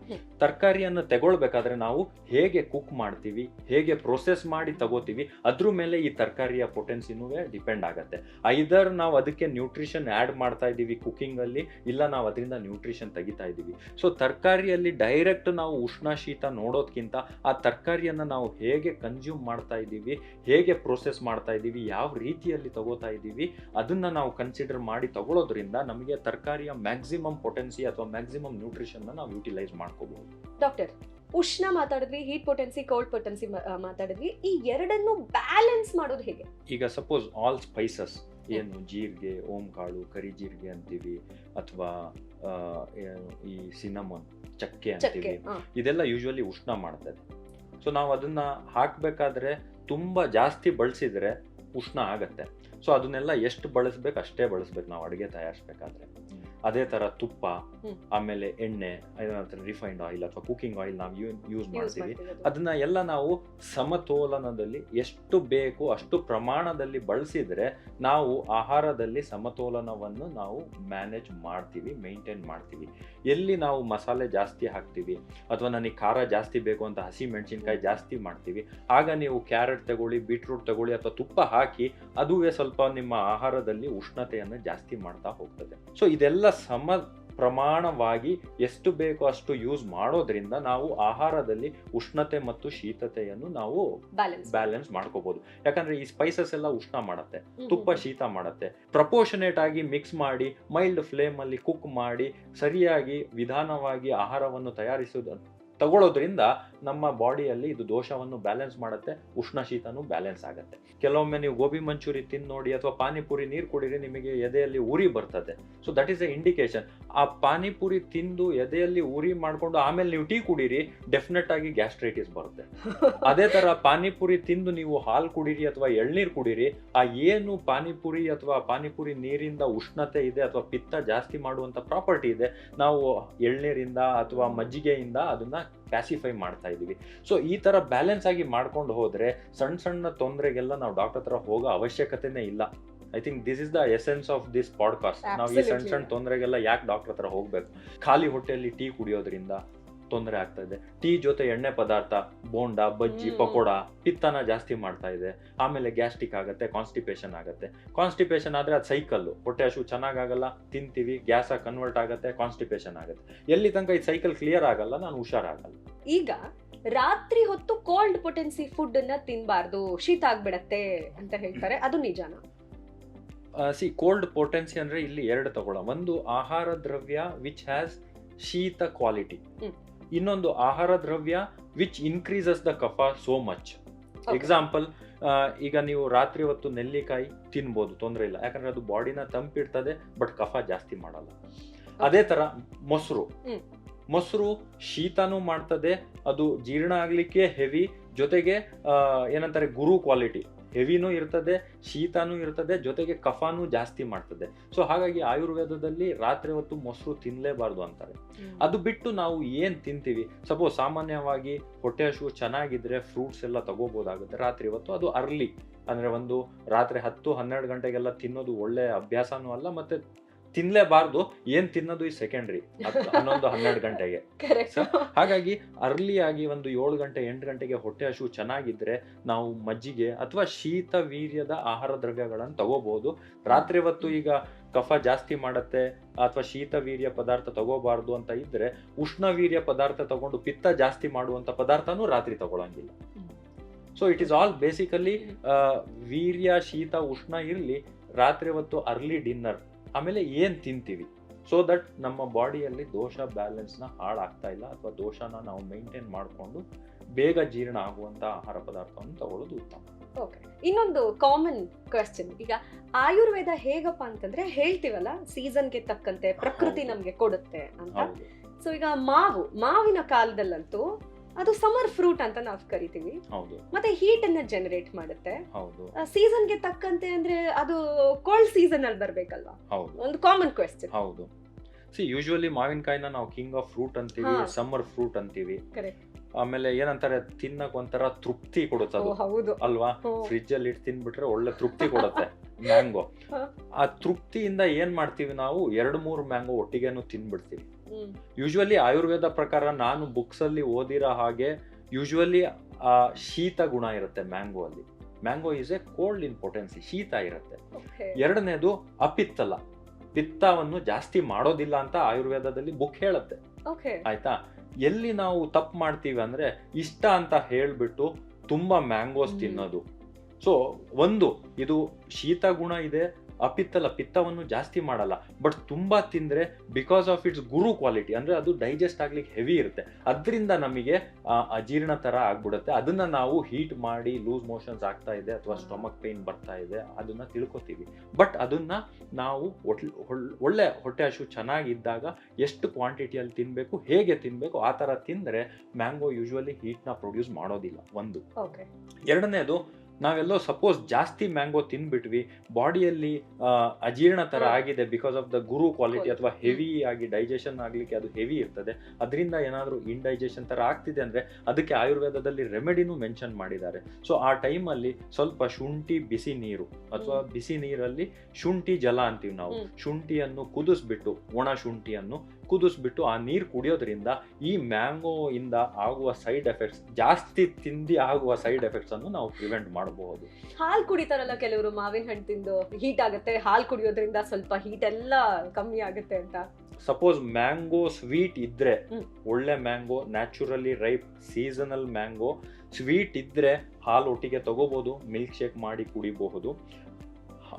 ತರಕಾರಿಯನ್ನು ತಗೊಳ್ಬೇಕಾದ್ರೆ ನಾವು ಹೇಗೆ ಕುಕ್ ಮಾಡ್ತೀವಿ ಹೇಗೆ ಪ್ರೊಸೆಸ್ ಮಾಡಿ ತಗೋತೀವಿ ಅದ್ರ ಮೇಲೆ ಈ ತರಕಾರಿಯ ಪೊಟೆನ್ಸಿನೂ ಡಿಪೆಂಡ್ ಆಗುತ್ತೆ. ಐದರ್ ನಾವು ಅದಕ್ಕೆ ನ್ಯೂಟ್ರಿಷನ್ ಆ್ಯಡ್ ಮಾಡ್ತಾ ಇದ್ದೀವಿ ಕುಕಿಂಗ್ ಅಲ್ಲಿ ಇಲ್ಲ ನಾವು ಅದರಿಂದ ನ್ಯೂಟ್ರಿಷನ್ ತೆಗಿತಾ ಇದ್ದೀವಿ. ಸೊ ತರಕಾರಿಯಲ್ಲಿ ಡೈರೆಕ್ಟ್ ನಾವು ಉಷ್ಣ ಶೀತ ನೋಡೋದ್ಕಿಂತ ಆ ತರಕಾರಿಯನ್ನು ನಾವು ಹೇಗೆ ಕನ್ಸ್ಯೂಮ್ ಮಾಡ್ತಾ ಇದ್ದೀವಿ ಹೇಗೆ ಪ್ರೊಸೆಸ್ ಮಾಡ್ತಾ ಇದ್ದೀವಿ ಯಾವ ರೀತಿಯಲ್ಲಿ ತಗೋತಾ ಇದ್ದೀವಿ ಅದನ್ನ ನಾವು ಕನ್ಸಿಡರ್ ಮಾಡಿ ತಗೊಳ್ಳೋದ್ರಿಂದ ನಮಗೆ ತರಕಾರಿಯ ಮ್ಯಾಕ್ಸಿಮಮ್ ಪೊಟೆನ್ಸಿ ಅಥವಾ ಮ್ಯಾಕ್ಸಿಮಮ್ ನ್ಯೂಟ್ರಿಷನ್ ನಾವು ಯೂಟಿಲೈಸ್ ಮಾಡ್ಕೋಬಹುದು ಡಾಕ್ಟರ್ ಉಷ್ಣ ಮಾತಾಡಿದ್ವಿ ಹೀಟ್ ಪೊಟೆನ್ಸಿ ಕೋಲ್ಡ್ ಪೊಟೆನ್ಸಿ ಮಾತಾಡಿದ್ವಿ. ಈ ಎರಡನ್ನು ಬ್ಯಾಲೆನ್ಸ್ ಮಾಡೋದು ಹೇಗೆ? ಈಗ ಸಪೋಸ್ ಆಲ್ ಸ್ಪೈಸಸ್ ಏನು ಜೀರಿಗೆ ಓಂ ಕಾಳು ಕರಿ ಜೀರಿಗೆ ಅಂತೀವಿ ಅಥವಾ ಈ ಸಿನಮನ್ ಚಕ್ಕೆ ಚಕ್ಕೆ ಅಂತೀವಿ. ಇದೆಲ್ಲ ಯೂಶ್ವಲಿ ಉಷ್ಣ ಮಾಡ್ತದೆ. ಸೊ ನಾವು ಅದನ್ನ ಹಾಕಬೇಕಾದ್ರೆ ತುಂಬ ಜಾಸ್ತಿ ಬಳಸಿದ್ರೆ ಉಷ್ಣ ಆಗತ್ತೆ. ಸೊ ಅದನ್ನೆಲ್ಲ ಎಷ್ಟು ಬಳಸ್ಬೇಕು ಅಷ್ಟೇ ಬಳಸ್ಬೇಕು ನಾವು ಅಡುಗೆ ತಯಾರಿಸ್ಬೇಕಾದ್ರೆ. ಅದೇ ತರ ತುಪ್ಪ ಆಮೇಲೆ ಎಣ್ಣೆ ರಿಫೈನ್ಡ್ ಆಯಿಲ್ ಅಥವಾ ಕುಕಿಂಗ್ ಆಯಿಲ್ ನಾವು ಯೂಸ್ ಮಾಡ್ತೀವಿ. ಅದನ್ನ ಎಲ್ಲ ನಾವು ಸಮತೋಲನದಲ್ಲಿ ಎಷ್ಟು ಬೇಕು ಅಷ್ಟು ಪ್ರಮಾಣದಲ್ಲಿ ಬಳಸಿದ್ರೆ ನಾವು ಆಹಾರದಲ್ಲಿ ಸಮತೋಲನವನ್ನು ನಾವು ಮ್ಯಾನೇಜ್ ಮಾಡ್ತೀವಿ ಮೇಂಟೈನ್ ಮಾಡ್ತೀವಿ. ಎಲ್ಲಿ ನಾವು ಮಸಾಲೆ ಜಾಸ್ತಿ ಹಾಕ್ತೀವಿ ಅಥವಾ ನನಗೆ ಖಾರ ಜಾಸ್ತಿ ಬೇಕು ಅಂತ ಹಸಿ ಮೆಣಸಿನ್ಕಾಯಿ ಜಾಸ್ತಿ ಮಾಡ್ತೀವಿ ಆಗ ನೀವು ಕ್ಯಾರೆಟ್ ತಗೊಳ್ಳಿ ಬೀಟ್ರೂಟ್ ತಗೊಳ್ಳಿ ಅಥವಾ ತುಪ್ಪ ಹಾಕಿ ಅದುವೇ ಸ್ವಲ್ಪ ನಿಮ್ಮ ಆಹಾರದಲ್ಲಿ ಉಷ್ಣತೆಯನ್ನು ಜಾಸ್ತಿ ಮಾಡ್ತಾ ಹೋಗ್ತದೆ. ಸೊ ಇದೆಲ್ಲ ಸಮ ಪ್ರಮಾಣವಾಗಿ ಎಷ್ಟು ಬೇಕೋ ಅಷ್ಟು ಯೂಸ್ ಮಾಡೋದ್ರಿಂದ ನಾವು ಆಹಾರದಲ್ಲಿ ಉಷ್ಣತೆ ಮತ್ತು ಶೀತತೆಯನ್ನು ನಾವು ಬ್ಯಾಲೆನ್ಸ್ ಮಾಡ್ಕೋಬಹುದು ಯಾಕಂದ್ರೆ ಈ ಸ್ಪೈಸಸ್ ಎಲ್ಲ ಉಷ್ಣ ಮಾಡುತ್ತೆ ತುಪ್ಪ ಶೀತ ಮಾಡುತ್ತೆ. ಪ್ರಪೋರ್ಷನೇಟ್ ಆಗಿ ಮಿಕ್ಸ್ ಮಾಡಿ ಮೈಲ್ಡ್ ಫ್ಲೇಮ್ ಅಲ್ಲಿ ಕುಕ್ ಮಾಡಿ ಸರಿಯಾಗಿ ವಿಧಾನವಾಗಿ ಆಹಾರವನ್ನು ತಯಾರಿಸುವುದನ್ನು ತಗೊಳ್ಳೋದ್ರಿಂದ ನಮ್ಮ ಬಾಡಿಯಲ್ಲಿ ಇದು ದೋಷವನ್ನು ಬ್ಯಾಲೆನ್ಸ್ ಮಾಡುತ್ತೆ ಉಷ್ಣ ಶೀತನೂ ಬ್ಯಾಲೆನ್ಸ್ ಆಗುತ್ತೆ. ಕೆಲವೊಮ್ಮೆ ನೀವು ಗೋಬಿ ಮಂಚೂರಿ ತಿಂದು ನೋಡಿ ಅಥವಾ ಪಾನಿಪುರಿ ನೀರು ಕುಡಿರಿ ನಿಮಗೆ ಎದೆಯಲ್ಲಿ ಉರಿ ಬರ್ತದೆ. So that is a indication ಆ ಪಾನಿಪುರಿ ತಿಂದು ಎದೆಯಲ್ಲಿ ಉರಿ ಮಾಡಿಕೊಂಡು ಆಮೇಲೆ ನೀವು ಟೀ ಕುಡೀರಿ ಡೆಫಿನೆಟ್ ಆಗಿ ಗ್ಯಾಸ್ಟ್ರೈಟಿಸ್ ಬರುತ್ತೆ. ಅದೇ ತರ ಪಾನಿಪುರಿ ತಿಂದು ನೀವು ಹಾಲು ಕುಡೀರಿ ಅಥವಾ ಎಳ್ನೀರು ಕುಡೀರಿ ಆ ಏನು ಪಾನಿಪುರಿ ಅಥವಾ ಪಾನಿಪುರಿ ನೀರಿಂದ ಉಷ್ಣತೆ ಇದೆ ಅಥವಾ ಪಿತ್ತ ಜಾಸ್ತಿ ಮಾಡುವಂತ ಪ್ರಾಪರ್ಟಿ ಇದೆ ನಾವು ಎಳ್ನೀರಿಂದ ಅಥವಾ ಮಜ್ಜಿಗೆಯಿಂದ ಅದನ್ನ ಪ್ಯಾಸಿಫೈ ಮಾಡ್ತಾ ಇದೀವಿ. ಸೊ ಈ ತರ ಬ್ಯಾಲೆನ್ಸ್ ಆಗಿ ಮಾಡ್ಕೊಂಡು ಹೋದ್ರೆ ಸಣ್ಣ ಸಣ್ಣ ತೊಂದರೆಗೆಲ್ಲ ನಾವು ಡಾಕ್ಟರ್ ಹತ್ರ ಹೋಗೋ ಅವಶ್ಯಕತೆನೇ ಇಲ್ಲ. I think this is the essence of this podcast ನಾವು ಈ ಸಣ್ಣ. ಸಣ್ಣ ತೊಂದರೆಗೆಲ್ಲ ಯಾಕೆ ಡಾಕ್ಟರ್ ಹತ್ರ ಹೋಗ್ಬೇಕು? ಖಾಲಿ ಹೊಟ್ಟೆಯಲ್ಲಿ ಟೀ ಕುಡಿಯೋದ್ರಿಂದ ತೊಂದರೆ ಆಗ್ತಾ ಇದೆ. ಟೀ ಜೊತೆ ಎಣ್ಣೆ ಪದಾರ್ಥ ಬೋಂಡ ಬಜ್ಜಿ. ಪಕೋಡ ಪಿತ್ತನ ಜಾಸ್ತಿ ಮಾಡ್ತಾ ಇದೆ. ಆಮೇಲೆ ಗ್ಯಾಸ್ಟ್ರಿಕ್ ಆಗುತ್ತೆ ಕಾನ್ಸ್ಟಿಪೇಷನ್ ಆಗುತ್ತೆ. ಕಾನ್ಸ್ಟಿಪೇಷನ್ ಆದ್ರೆ ಅದು ಸೈಕಲ್ಲು. ಹೊಟ್ಟೆ ಹಸು ಚೆನ್ನಾಗಾಗಲ್ಲ ತಿಂತೀವಿ ಗ್ಯಾಸ ಕನ್ವರ್ಟ್ ಆಗುತ್ತೆ ಕಾನ್ಸ್ಟಿಪೇಷನ್ ಆಗುತ್ತೆ. ಎಲ್ಲಿ ತನಕ ಈ ಸೈಕಲ್ ಕ್ಲಿಯರ್ ಆಗಲ್ಲ ನಾನು ಹುಷಾರಾಗಲ್ಲ. ಈಗ ರಾತ್ರಿ ಹೊತ್ತು ಕೋಲ್ಡ್ ಪೊಟೆನ್ಸಿ ಫುಡ್ ಅನ್ನ ತಿನ್ಬಾರ್ದು ಶೀತ ಆಗ್ಬಿಡತ್ತೆ ಅಂತ ಹೇಳ್ತಾರೆ. ಅದು ನಿಜಾನ? ಸಿ ಕೋಲ್ಡ್ ಪೊಟೆನ್ಸಿ ಅಂದ್ರೆ ಇಲ್ಲಿ ಎರಡು ತಗೊಳ್ಳ ಒಂದು ಆಹಾರ ದ್ರವ್ಯ ವಿಚ್ ಹ್ಯಾಸ್ ಶೀತ ಕ್ವಾಲಿಟಿ. ಇನ್ನೊಂದು ಆಹಾರ ದ್ರವ್ಯ ವಿಚ್ ಇನ್ಕ್ರೀಸಸ್ ದ ಕಫ ಸೋ ಮಚ್ ಎಕ್ಸಾಂಪಲ್ ಈಗ ನೀವು ರಾತ್ರಿ ಹೊತ್ತು ನೆಲ್ಲಿಕಾಯಿ ತಿನ್ಬೋದು ತೊಂದರೆ ಇಲ್ಲ. ಯಾಕಂದ್ರೆ ಅದು ಬಾಡಿನ ತಂಪಿಡ್ತದೆ ಬಟ್ ಕಫ ಜಾಸ್ತಿ ಮಾಡಲ್ಲ. ಅದೇ ತರ ಮೊಸರು. ಮೊಸರು ಶೀತನೂ ಮಾಡ್ತದೆ ಅದು ಜೀರ್ಣ ಆಗ್ಲಿಕ್ಕೆ ಹೆವಿ ಜೊತೆಗೆ ಏನಂತಾರೆ ಗುರು ಕ್ವಾಲಿಟಿ ಹೆವಿನೂ ಇರ್ತದೆ ಶೀತನೂ ಇರ್ತದೆ ಜೊತೆಗೆ ಕಫಾನು ಜಾಸ್ತಿ ಮಾಡ್ತದೆ. ಸೊ ಹಾಗಾಗಿ ಆಯುರ್ವೇದದಲ್ಲಿ ರಾತ್ರಿ ಹೊತ್ತು ಮೊಸರು ತಿನ್ಲೇಬಾರ್ದು ಅಂತಾರೆ. ಅದು ಬಿಟ್ಟು ನಾವು ಏನ್ ತಿಂತೀವಿ? ಸಪೋಸ್ ಸಾಮಾನ್ಯವಾಗಿ ಹೊಟ್ಟೆ ಹಸು ಚೆನ್ನಾಗಿದ್ರೆ ಫ್ರೂಟ್ಸ್ ಎಲ್ಲ ತಗೋಬೋದಾಗುತ್ತೆ. ರಾತ್ರಿ ಹೊತ್ತು ಅದು ಅರ್ಲಿ. ಅಂದ್ರೆ ಒಂದು ರಾತ್ರಿ ಹತ್ತು ಹನ್ನೆರಡು ಗಂಟೆಗೆಲ್ಲ ತಿನ್ನೋದು ಒಳ್ಳೆ ಅಭ್ಯಾಸನೂ ಅಲ್ಲ ಮತ್ತೆ ತಿನ್ಲೇಬಾರ್ದು ಏನ್ ತಿನ್ನೋದು ಈ ಸೆಕೆಂಡ್ರಿ ಹನ್ನೊಂದು ಹನ್ನೆರಡು ಗಂಟೆಗೆ. ಹಾಗಾಗಿ ಅರ್ಲಿ ಆಗಿ ಒಂದು ಏಳು ಗಂಟೆ ಎಂಟು ಗಂಟೆಗೆ ಹೊಟ್ಟೆ ಹಸು ಚೆನ್ನಾಗಿದ್ರೆ ನಾವು ಮಜ್ಜಿಗೆ ಅಥವಾ ಶೀತ ವೀರ್ಯದ ಆಹಾರ ದ್ರವ್ಯಗಳನ್ನು ತಗೋಬಹುದು ರಾತ್ರಿ ಹೊತ್ತು ಈಗ ಕಫ ಜಾಸ್ತಿ ಮಾಡತ್ತೆ ಅಥವಾ ಶೀತ ವೀರ್ಯ ಪದಾರ್ಥ ತಗೋಬಾರ್ದು ಅಂತ ಇದ್ರೆ ಉಷ್ಣ ವೀರ್ಯ ಪದಾರ್ಥ ತಗೊಂಡು ಪಿತ್ತ ಜಾಸ್ತಿ ಮಾಡುವಂತ ಪದಾರ್ಥನೂ ರಾತ್ರಿ ತಗೊಳಂಗಿಲ್ಲ. So it is all basically urea ಶೀತ ಉಷ್ಣ ಇರಲಿ ರಾತ್ರಿ ಹೊತ್ತು ಅರ್ಲಿ ಡಿನ್ನರ್ ಆಮೇಲೆ ಏನು ತಿಂತೀವಿ? ಸೊ ದಟ್ ನಮ್ಮ ಬಾಡಿಯಲ್ಲಿ ದೋಷ ಬ್ಯಾಲೆನ್ಸ್ನ ಹಾಳಾಗ್ತಾ ಇಲ್ಲ ಅಥವಾ ದೋಷನ ನಾವು ಮೇಂಟೈನ್ ಮಾಡಿಕೊಂಡು ಬೇಗ ಜೀರ್ಣ ಆಗುವಂತ ಆಹಾರ ಪದಾರ್ಥವನ್ನು ತಗೊಳ್ಳೋದು ಉತ್ತಮ. ಓಕೆ ಇನ್ನೊಂದು ಕಾಮನ್ ಕ್ವೆಶ್ಚನ್ ಈಗ ಆಯುರ್ವೇದ ಹೇಗಪ್ಪ ಅಂತಂದ್ರೆ ಹೇಳ್ತೀವಲ್ಲ ಸೀಸನ್ಗೆ ತಕ್ಕಂತೆ ಪ್ರಕೃತಿ. ನಮ್ಗೆ ಕೊಡುತ್ತೆ ಅಂತ. ಸೊ ಈಗ ಮಾವು ಮಾವಿನ ಕಾಲದಲ್ಲಂತೂ ಅದು ಸಮರ್ ಫ್ರೂಟ್ ಅಂತ ನಾವು ಕರಿತೀವಿ. ಹೌದು. ಮತ್ತೆ ಹೀಟ್ ಅನ್ನ ಜನರೇಟ್ ಮಾಡುತ್ತೆ. ಹೌದು. ಸೀಸನ್ಗೆ ತಕ್ಕಂತೆ ಅಂದ್ರೆ ಅದು ಕೋಲ್ಡ್ ಸೀಸನ್ ಅಲ್ಲಿ ಬರ್ಬೇಕಲ್ವಾ? ಹೌದು. ಒಂದು ಕಾಮನ್ ಕ್ವೆಶ್ಚನ್ ಹೌದು. ಸಿ ಯೂಶುವಲಿ ಮಾವಿನಕಾಯಿನ ನಾವು ಕಿಂಗ್ ಆಫ್ ಫ್ರೂಟ್ ಅಂತೀವಿ. ಸಮ್ಮರ್ ಫ್ರೂಟ್ ಅಂತೀವಿ. ಆಮೇಲೆ ಏನಂತಾರೆ ತಿನ್ನಕ್ ಒಂಥರ ತೃಪ್ತಿ ಕೊಡುತ್ತೆ ಅದು. ಹೌದು. ಅಲ್ವಾ. ಫ್ರಿಜ್ ಅಲ್ಲಿ ಇಟ್ಟು ತಿನ್ಬಿಟ್ರೆ ಒಳ್ಳೆ ತೃಪ್ತಿ ಕೊಡುತ್ತೆ ಮ್ಯಾಂಗೋ ಆ ತೃಪ್ತಿಯಿಂದ ಏನ್ ಮಾಡ್ತೀವಿ ನಾವು? ಎರಡು ಮೂರು ಮ್ಯಾಂಗೋ ಒಟ್ಟಿಗೆನು ತಿನ್ಬಿಡ್ತೀವಿ. ಯೂಶುವಲಿ ಆಯುರ್ವೇದ ಪ್ರಕಾರ ನಾನು ಬುಕ್ಸ್ ಅಲ್ಲಿ ಓದಿರೋ ಹಾಗೆ ಯೂಶುವಲಿ ಆ ಶೀತ ಗುಣ ಇರುತ್ತೆ ಮ್ಯಾಂಗೋ ಅಲ್ಲಿ. Mango is a cold in potency ಶೀತ ಇರುತ್ತೆ. ಎರಡನೇದು ಅಪಿತ್ತಲ. ಪಿತ್ತವನ್ನು ಜಾಸ್ತಿ ಮಾಡೋದಿಲ್ಲ ಅಂತ ಆಯುರ್ವೇದದಲ್ಲಿ ಬುಕ್ ಹೇಳುತ್ತೆ. ಆಯ್ತಾ? ಎಲ್ಲಿ ನಾವು ತಪ್ಪು ಮಾಡ್ತೀವಿ ಅಂದ್ರೆ ಇಷ್ಟ ಅಂತ ಹೇಳ್ಬಿಟ್ಟು ತುಂಬಾ ಮ್ಯಾಂಗೋಸ್ ತಿನ್ನೋದು. ಸೊ ಒಂದು ಇದು ಶೀತ ಗುಣ ಇದೆ ಅಪಿತ್ತಲ ಪಿತ್ತವನ್ನು ಜಾಸ್ತಿ ಮಾಡಲ್ಲ ಬಟ್ ತುಂಬ ತಿಂದ್ರೆ because of its Guru quality ಅಂದ್ರೆ ಅದು ಡೈಜೆಸ್ಟ್ ಆಗ್ಲಿಕ್ಕೆ ಹೆವಿ ಇರುತ್ತೆ ಅದರಿಂದ ನಮಗೆ ಅಜೀರ್ಣ ತರ ಆಗ್ಬಿಡುತ್ತೆ ಅದನ್ನ ನಾವು ಹೀಟ್ ಮಾಡಿ ಲೂಸ್ ಮೋಷನ್ಸ್ ಆಗ್ತಾ ಇದೆ ಅಥವಾ. ಸ್ಟೊಮಕ್ ಪೇನ್ ಬರ್ತಾ ಇದೆ ಅದನ್ನ ತಿಳ್ಕೊತೀವಿ ಬಟ್ ಅದನ್ನ ನಾವು ಒಳ್ಳೆ ಹೊಟ್ಟೆ ಹಶು ಚೆನ್ನಾಗಿದ್ದಾಗ ಎಷ್ಟು ಕ್ವಾಂಟಿಟಿಯಲ್ಲಿ ತಿನ್ನಬೇಕು ಹೇಗೆ ತಿನ್ನಬೇಕು ಆ ತರ ತಿಂದ್ರೆ ಮ್ಯಾಂಗೋ ಯೂಶ್ವಲಿ ಹೀಟ್ನ ಪ್ರೊಡ್ಯೂಸ್ ಮಾಡೋದಿಲ್ಲ ಒಂದು. ಎರಡನೇದು ನಾವೆಲ್ಲೋ ಸಪೋಸ್ ಜಾಸ್ತಿ ಮ್ಯಾಂಗೋ ತಿನ್ಬಿಟ್ವಿ ಬಾಡಿಯಲ್ಲಿ ಅಜೀರ್ಣ ತರ ಆಗಿದೆ because of the Guru quality ಅಥವಾ ಹೆವಿ ಆಗಿ ಡೈಜೆಷನ್ ಆಗ್ಲಿಕ್ಕೆ ಅದು ಹೆವಿ ಇರ್ತದೆ. ಅದರಿಂದ ಏನಾದರೂ ಇಂಡೈಜೆಷನ್ ತರ ಆಗ್ತಿದೆ ಅಂದ್ರೆ ಅದಕ್ಕೆ ಆಯುರ್ವೇದದಲ್ಲಿ ರೆಮಿಡಿನೂ ಮೆನ್ಷನ್ ಮಾಡಿದ್ದಾರೆ. ಸೊ ಆ ಟೈಮಲ್ಲಿ ಸ್ವಲ್ಪ ಶುಂಠಿ ಬಿಸಿ ನೀರು ಅಥವಾ ಬಿಸಿ ನೀರಲ್ಲಿ ಶುಂಠಿ ಜಲ ಅಂತೀವಿ ನಾವು. ಶುಂಠಿಯನ್ನು ಕುದಿಸ್ಬಿಟ್ಟು ಒಣ ಶುಂಠಿಯನ್ನು ಕುದಿಸ್ಬಿಟ್ಟು ಆ ನೀರು ಕುಡಿಯೋದ್ರಿಂದ ಈ ಮ್ಯಾಂಗೋ ಇಂದ ಆಗುವ ಸೈಡ್ ಎಫೆಕ್ಟ್ಸ್ ಜಾಸ್ತಿ ತಿಂದಿ ಆಗುವ ಸೈಡ್ ಎಫೆಕ್ಟ್ಸ್ ಅನ್ನು ನಾವು ಪ್ರಿವೆಂಟ್ ಮಾಡಬಹುದು. ಹಾಲು ಕುಡಿತಾರಲ್ಲ ಕೆಲವರು ಮಾವಿನ ಹಣ್ಣು ತಿಂದು ಹೀಟ್ ಆಗುತ್ತೆ ಹಾಲು ಕುಡಿಯೋದ್ರಿಂದ ಸ್ವಲ್ಪ ಹೀಟ್ ಎಲ್ಲ ಕಮ್ಮಿ ಆಗುತ್ತೆ ಅಂತ. ಸಪೋಸ್ ಮ್ಯಾಂಗೋ ಸ್ವೀಟ್ ಇದ್ರೆ ಒಳ್ಳೆ mango naturally ripe seasonal mango sweet ಇದ್ರೆ ಹಾಲು ಒಟ್ಟಿಗೆ ತಗೋಬಹುದು ಮಿಲ್ಕ್ ಶೇಕ್ ಮಾಡಿ ಕುಡಿಬಹುದು.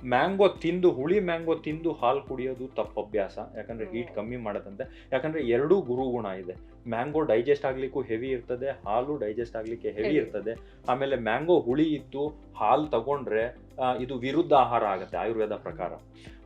ಮ್ಯಾಂಗೋ ತಿಂದು ಹುಳಿ ಮ್ಯಾಂಗೋ ತಿಂದು ಹಾಲು ಕುಡಿಯೋದು ತಪ್ಪು ಅಭ್ಯಾಸ. ಯಾಕಂದ್ರೆ ಹೀಟ್ ಕಮ್ಮಿ ಮಾಡೋದಂತೆ. ಯಾಕಂದ್ರೆ ಎರಡೂ ಗುರುಗುಣ ಇದೆ. ಮ್ಯಾಂಗೋ ಡೈಜೆಸ್ಟ್ ಆಗ್ಲಿಕ್ಕೂ ಹೆವಿ ಇರ್ತದೆ ಹಾಲು ಡೈಜೆಸ್ಟ್ ಆಗ್ಲಿಕ್ಕೆ ಹೆವಿ ಇರ್ತದೆ. ಆಮೇಲೆ ಮ್ಯಾಂಗೋ ಹುಳಿ ಇದ್ದು ಹಾಲು ತಗೊಂಡ್ರೆ ಇದು ವಿರುದ್ಧ ಆಹಾರ ಆಗುತ್ತೆ ಆಯುರ್ವೇದ ಪ್ರಕಾರ.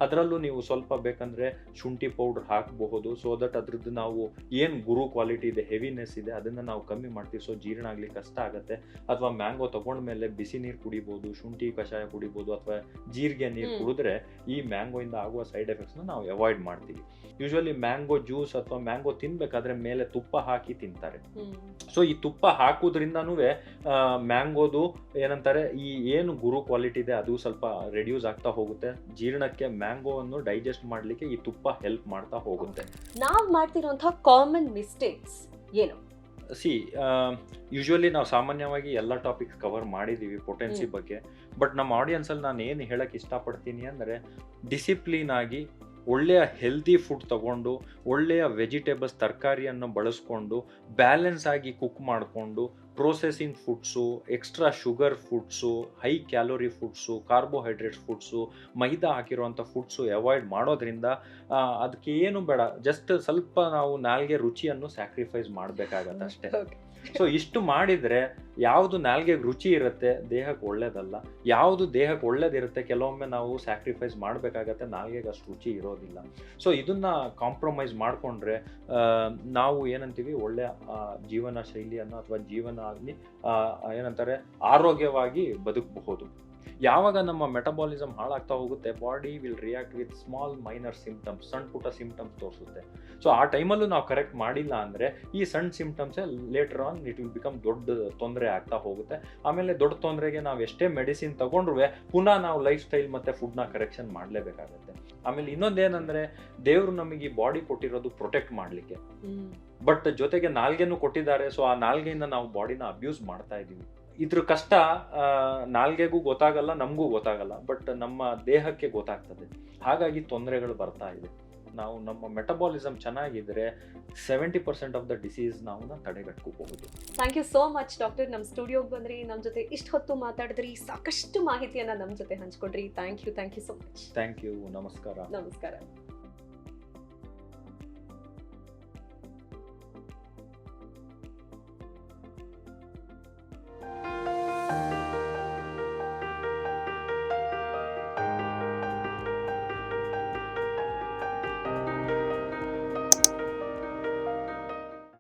ಅದರಲ್ಲೂ ನೀವು ಸ್ವಲ್ಪ ಬೇಕಂದ್ರೆ ಶುಂಠಿ ಪೌಡರ್ ಹಾಕಬಹುದು. ಸೊ ದಟ್ ಅದ್ರದ್ದು ನಾವು ಏನು ಗುರು ಕ್ವಾಲಿಟಿ ಇದೆ ಹೆವಿನೆಸ್ ಇದೆ ಅದನ್ನ ನಾವು ಕಮ್ಮಿ ಮಾಡ್ತೀವಿ. ಸೊ ಜೀರ್ಣ ಆಗ್ಲಿಕ್ಕೆ ಕಷ್ಟ ಆಗುತ್ತೆ. ಅಥವಾ ಮ್ಯಾಂಗೋ ತಗೊಂಡ್ಮೇಲೆ ಬಿಸಿ ನೀರು ಕುಡಿಬಹುದು ಶುಂಠಿ ಕಷಾಯ ಕುಡಿಬೋದು ಅಥವಾ ಜೀರಿಗೆ ನೀರು ಕುಡಿದ್ರೆ ಈ ಮ್ಯಾಂಗೋ ಇಂದ ಆಗುವ ಸೈಡ್ ಎಫೆಕ್ಟ್ಸ್ನ ನಾವು ಅವಾಯ್ಡ್ ಮಾಡ್ತೀವಿ. ಯೂಶುವಲಿ ಮ್ಯಾಂಗೋ ಜ್ಯೂಸ್ ಅಥವಾ ಮ್ಯಾಂಗೋ ತಿನ್ಬೇಕಾದ್ರೆ ಮೇಲೆ ತುಪ್ಪ ಹಾಕಿ ತಿಂತಾರೆ. ಸೊ ಈ ತುಪ್ಪ ಹಾಕೋದ್ರಿಂದನೂ ಮ್ಯಾಂಗೋದು ಏನಂತಾರೆ ಈ ಏನು ಗುರು ಕ್ವಾಲಿಟಿ ಇದೆ ಅದು ಸ್ವಲ್ಪ ರೆಡ್ಯೂಸ್ ಆಗ್ತಾ ಹೋಗುತ್ತೆ. ಜೀರ್ಣಕ್ಕೆ ಮ್ಯಾಂಗೋವನ್ನು ಡೈಜೆಸ್ಟ್ ಮಾಡ್ಲಿಕ್ಕೆ ಈ ತುಪ್ಪ ಹೆಲ್ಪ್ ಮಾಡ್ತಾ ಹೋಗುತ್ತೆ. ನಾವು ಮಾಡ್ತಿರುವಂತಹ ಕಾಮನ್ ಮಿಸ್ಟೇಕ್ಸ್ ಏನು? ಸಿ ಯೂಶ್ವಲಿ ನಾವು ಸಾಮಾನ್ಯವಾಗಿ ಎಲ್ಲ ಟಾಪಿಕ್ಸ್ ಕವರ್ ಮಾಡಿದ್ದೀವಿ ಪೊಟೆನ್ಸಿ ಬಗ್ಗೆ. ಬಟ್ ನಮ್ಮ ಆಡಿಯನ್ಸಲ್ಲಿ ನಾನು ಏನು ಹೇಳಕ್ಕೆ ಇಷ್ಟಪಡ್ತೀನಿ ಅಂದರೆ ಡಿಸಿಪ್ಲಿನ್ ಆಗಿ ಒಳ್ಳೆಯ ಹೆಲ್ದಿ ಫುಡ್ ತಗೊಂಡು, ಒಳ್ಳೆಯ ವೆಜಿಟೇಬಲ್ಸ್ ತರಕಾರಿಯನ್ನು ಬಳಸ್ಕೊಂಡು ಬ್ಯಾಲೆನ್ಸ್ ಆಗಿ ಕುಕ್ ಮಾಡಿಕೊಂಡು processing foods extra sugar foods high calorie foods carbohydrates foods maida ಹಾಕಿರುವಂಥ foods avoid ಮಾಡೋದ್ರಿಂದ ಅದಕ್ಕೆ ಏನು ಬೇಡ ಜಸ್ಟ್ ಸ್ವಲ್ಪ ನಾವು ನಾಲ್ಗೆ ರುಚಿಯನ್ನು ಸ್ಯಾಕ್ರಿಫೈಸ್ ಮಾಡಬೇಕಾಗತ್ತೆ ಅಷ್ಟೇ. ಸೊ ಇಷ್ಟು ಮಾಡಿದ್ರೆ ಯಾವುದು ನಾಲ್ಗೆಗೆ ರುಚಿ ಇರುತ್ತೆ? ದೇಹಕ್ಕೆ ಒಳ್ಳೇದಲ್ಲ. ಯಾವುದು ದೇಹಕ್ಕೆ ಒಳ್ಳೇದಿರುತ್ತೆ? ಕೆಲವೊಮ್ಮೆ ನಾವು ಸ್ಯಾಕ್ರಿಫೈಸ್ ಮಾಡಬೇಕಾಗತ್ತೆ. ನಾಲ್ಗೆಗೆ ಅಷ್ಟು ರುಚಿ ಇರೋದಿಲ್ಲ. ಸೊ ಇದನ್ನ ಕಾಂಪ್ರಮೈಸ್ ಮಾಡಿಕೊಂಡ್ರೆ ನಾವು ಏನಂತೀವಿ? ಒಳ್ಳೆಯ ಜೀವನ ಶೈಲಿಯನ್ನು ಅಥವಾ ಜೀವನ ಆಗಲಿ ಏನಂತಾರೆ? ಆರೋಗ್ಯವಾಗಿ ಬದುಕಬಹುದು. ಯಾವಾಗ ನಮ್ಮ ಮೆಟಬಾಲಿಸಮ್ ಹಾಳಾಗ್ತಾ ಹೋಗುತ್ತೆ body will react with small minor symptoms ಸಣ್ಣ ಪುಟ್ಟ ಸಿಂಪ್ಟಮ್ಸ್ ತೋರಿಸುತ್ತೆ. ಸೊ ಆ ಟೈಮಲ್ಲೂ ನಾವು ಕರೆಕ್ಟ್ ಮಾಡಿಲ್ಲ ಅಂದರೆ ಈ ಸಣ್ಣ ಸಿಂಪ್ಟಮ್ಸೇ later on it will become ದೊಡ್ಡ ತೊಂದರೆ ಆಗ್ತಾ ಹೋಗುತ್ತೆ. ಆಮೇಲೆ ದೊಡ್ಡ ತೊಂದರೆಗೆ ನಾವು ಎಷ್ಟೇ ಮೆಡಿಸಿನ್ ತಗೊಂಡ್ರು ಪುನಃ ನಾವು ಲೈಫ್ ಸ್ಟೈಲ್ ಮತ್ತು ಫುಡ್ನ ಕರೆಕ್ಷನ್ ಮಾಡಲೇಬೇಕಾಗುತ್ತೆ. ಆಮೇಲೆ ಇನ್ನೊಂದೇನೆಂದರೆ ದೇವರು ನಮಗೆ ಈ ಬಾಡಿ ಕೊಟ್ಟಿರೋದು ಪ್ರೊಟೆಕ್ಟ್ ಮಾಡಲಿಕ್ಕೆ. ಬಟ್ ಜೊತೆಗೆ ನಾಲ್ಗೆನೂ ಕೊಟ್ಟಿದ್ದಾರೆ ಸೊ ಆ ನಾಲ್ಗೆಯಿಂದ ನಾವು ಬಾಡಿನ ಅಬ್ಯೂಸ್ ಮಾಡ್ತಾ ಇದ್ದೀವಿ ಇದ್ರ ಕಷ್ಟ ನಾಲ್ಗೆಗೂ ಗೊತ್ತಾಗಲ್ಲ ನಮಗೂ ಗೊತ್ತಾಗಲ್ಲ ಬಟ್ ನಮ್ಮ ದೇಹಕ್ಕೆ ಗೊತ್ತಾಗ್ತದೆ. ಹಾಗಾಗಿ ತೊಂದರೆಗಳು ಬರ್ತಾ ಇದೆ. ನಾವು ನಮ್ಮ ಮೆಟಬಾಲಿಸಮ್ ಚೆನ್ನಾಗಿದ್ರೆ seventy percent of the disease ನಾವು ತಡೆಗಟ್ಕೋಬಹುದು. Thank you so much doctor ನಮ್ಮ ಸ್ಟುಡಿಯೋಗೆ ಬಂದ್ರಿ ನಮ್ಮ ಜೊತೆ ಇಷ್ಟು ಹೊತ್ತು ಮಾತಾಡಿದ್ರಿ ಸಾಕಷ್ಟು ಮಾಹಿತಿಯನ್ನ ನಮ್ಮ ಜೊತೆ ಹಂಚ್ಕೊಡ್ರಿ. Thank you thank you so much thank you ನಮಸ್ಕಾರ. ನಮಸ್ಕಾರ.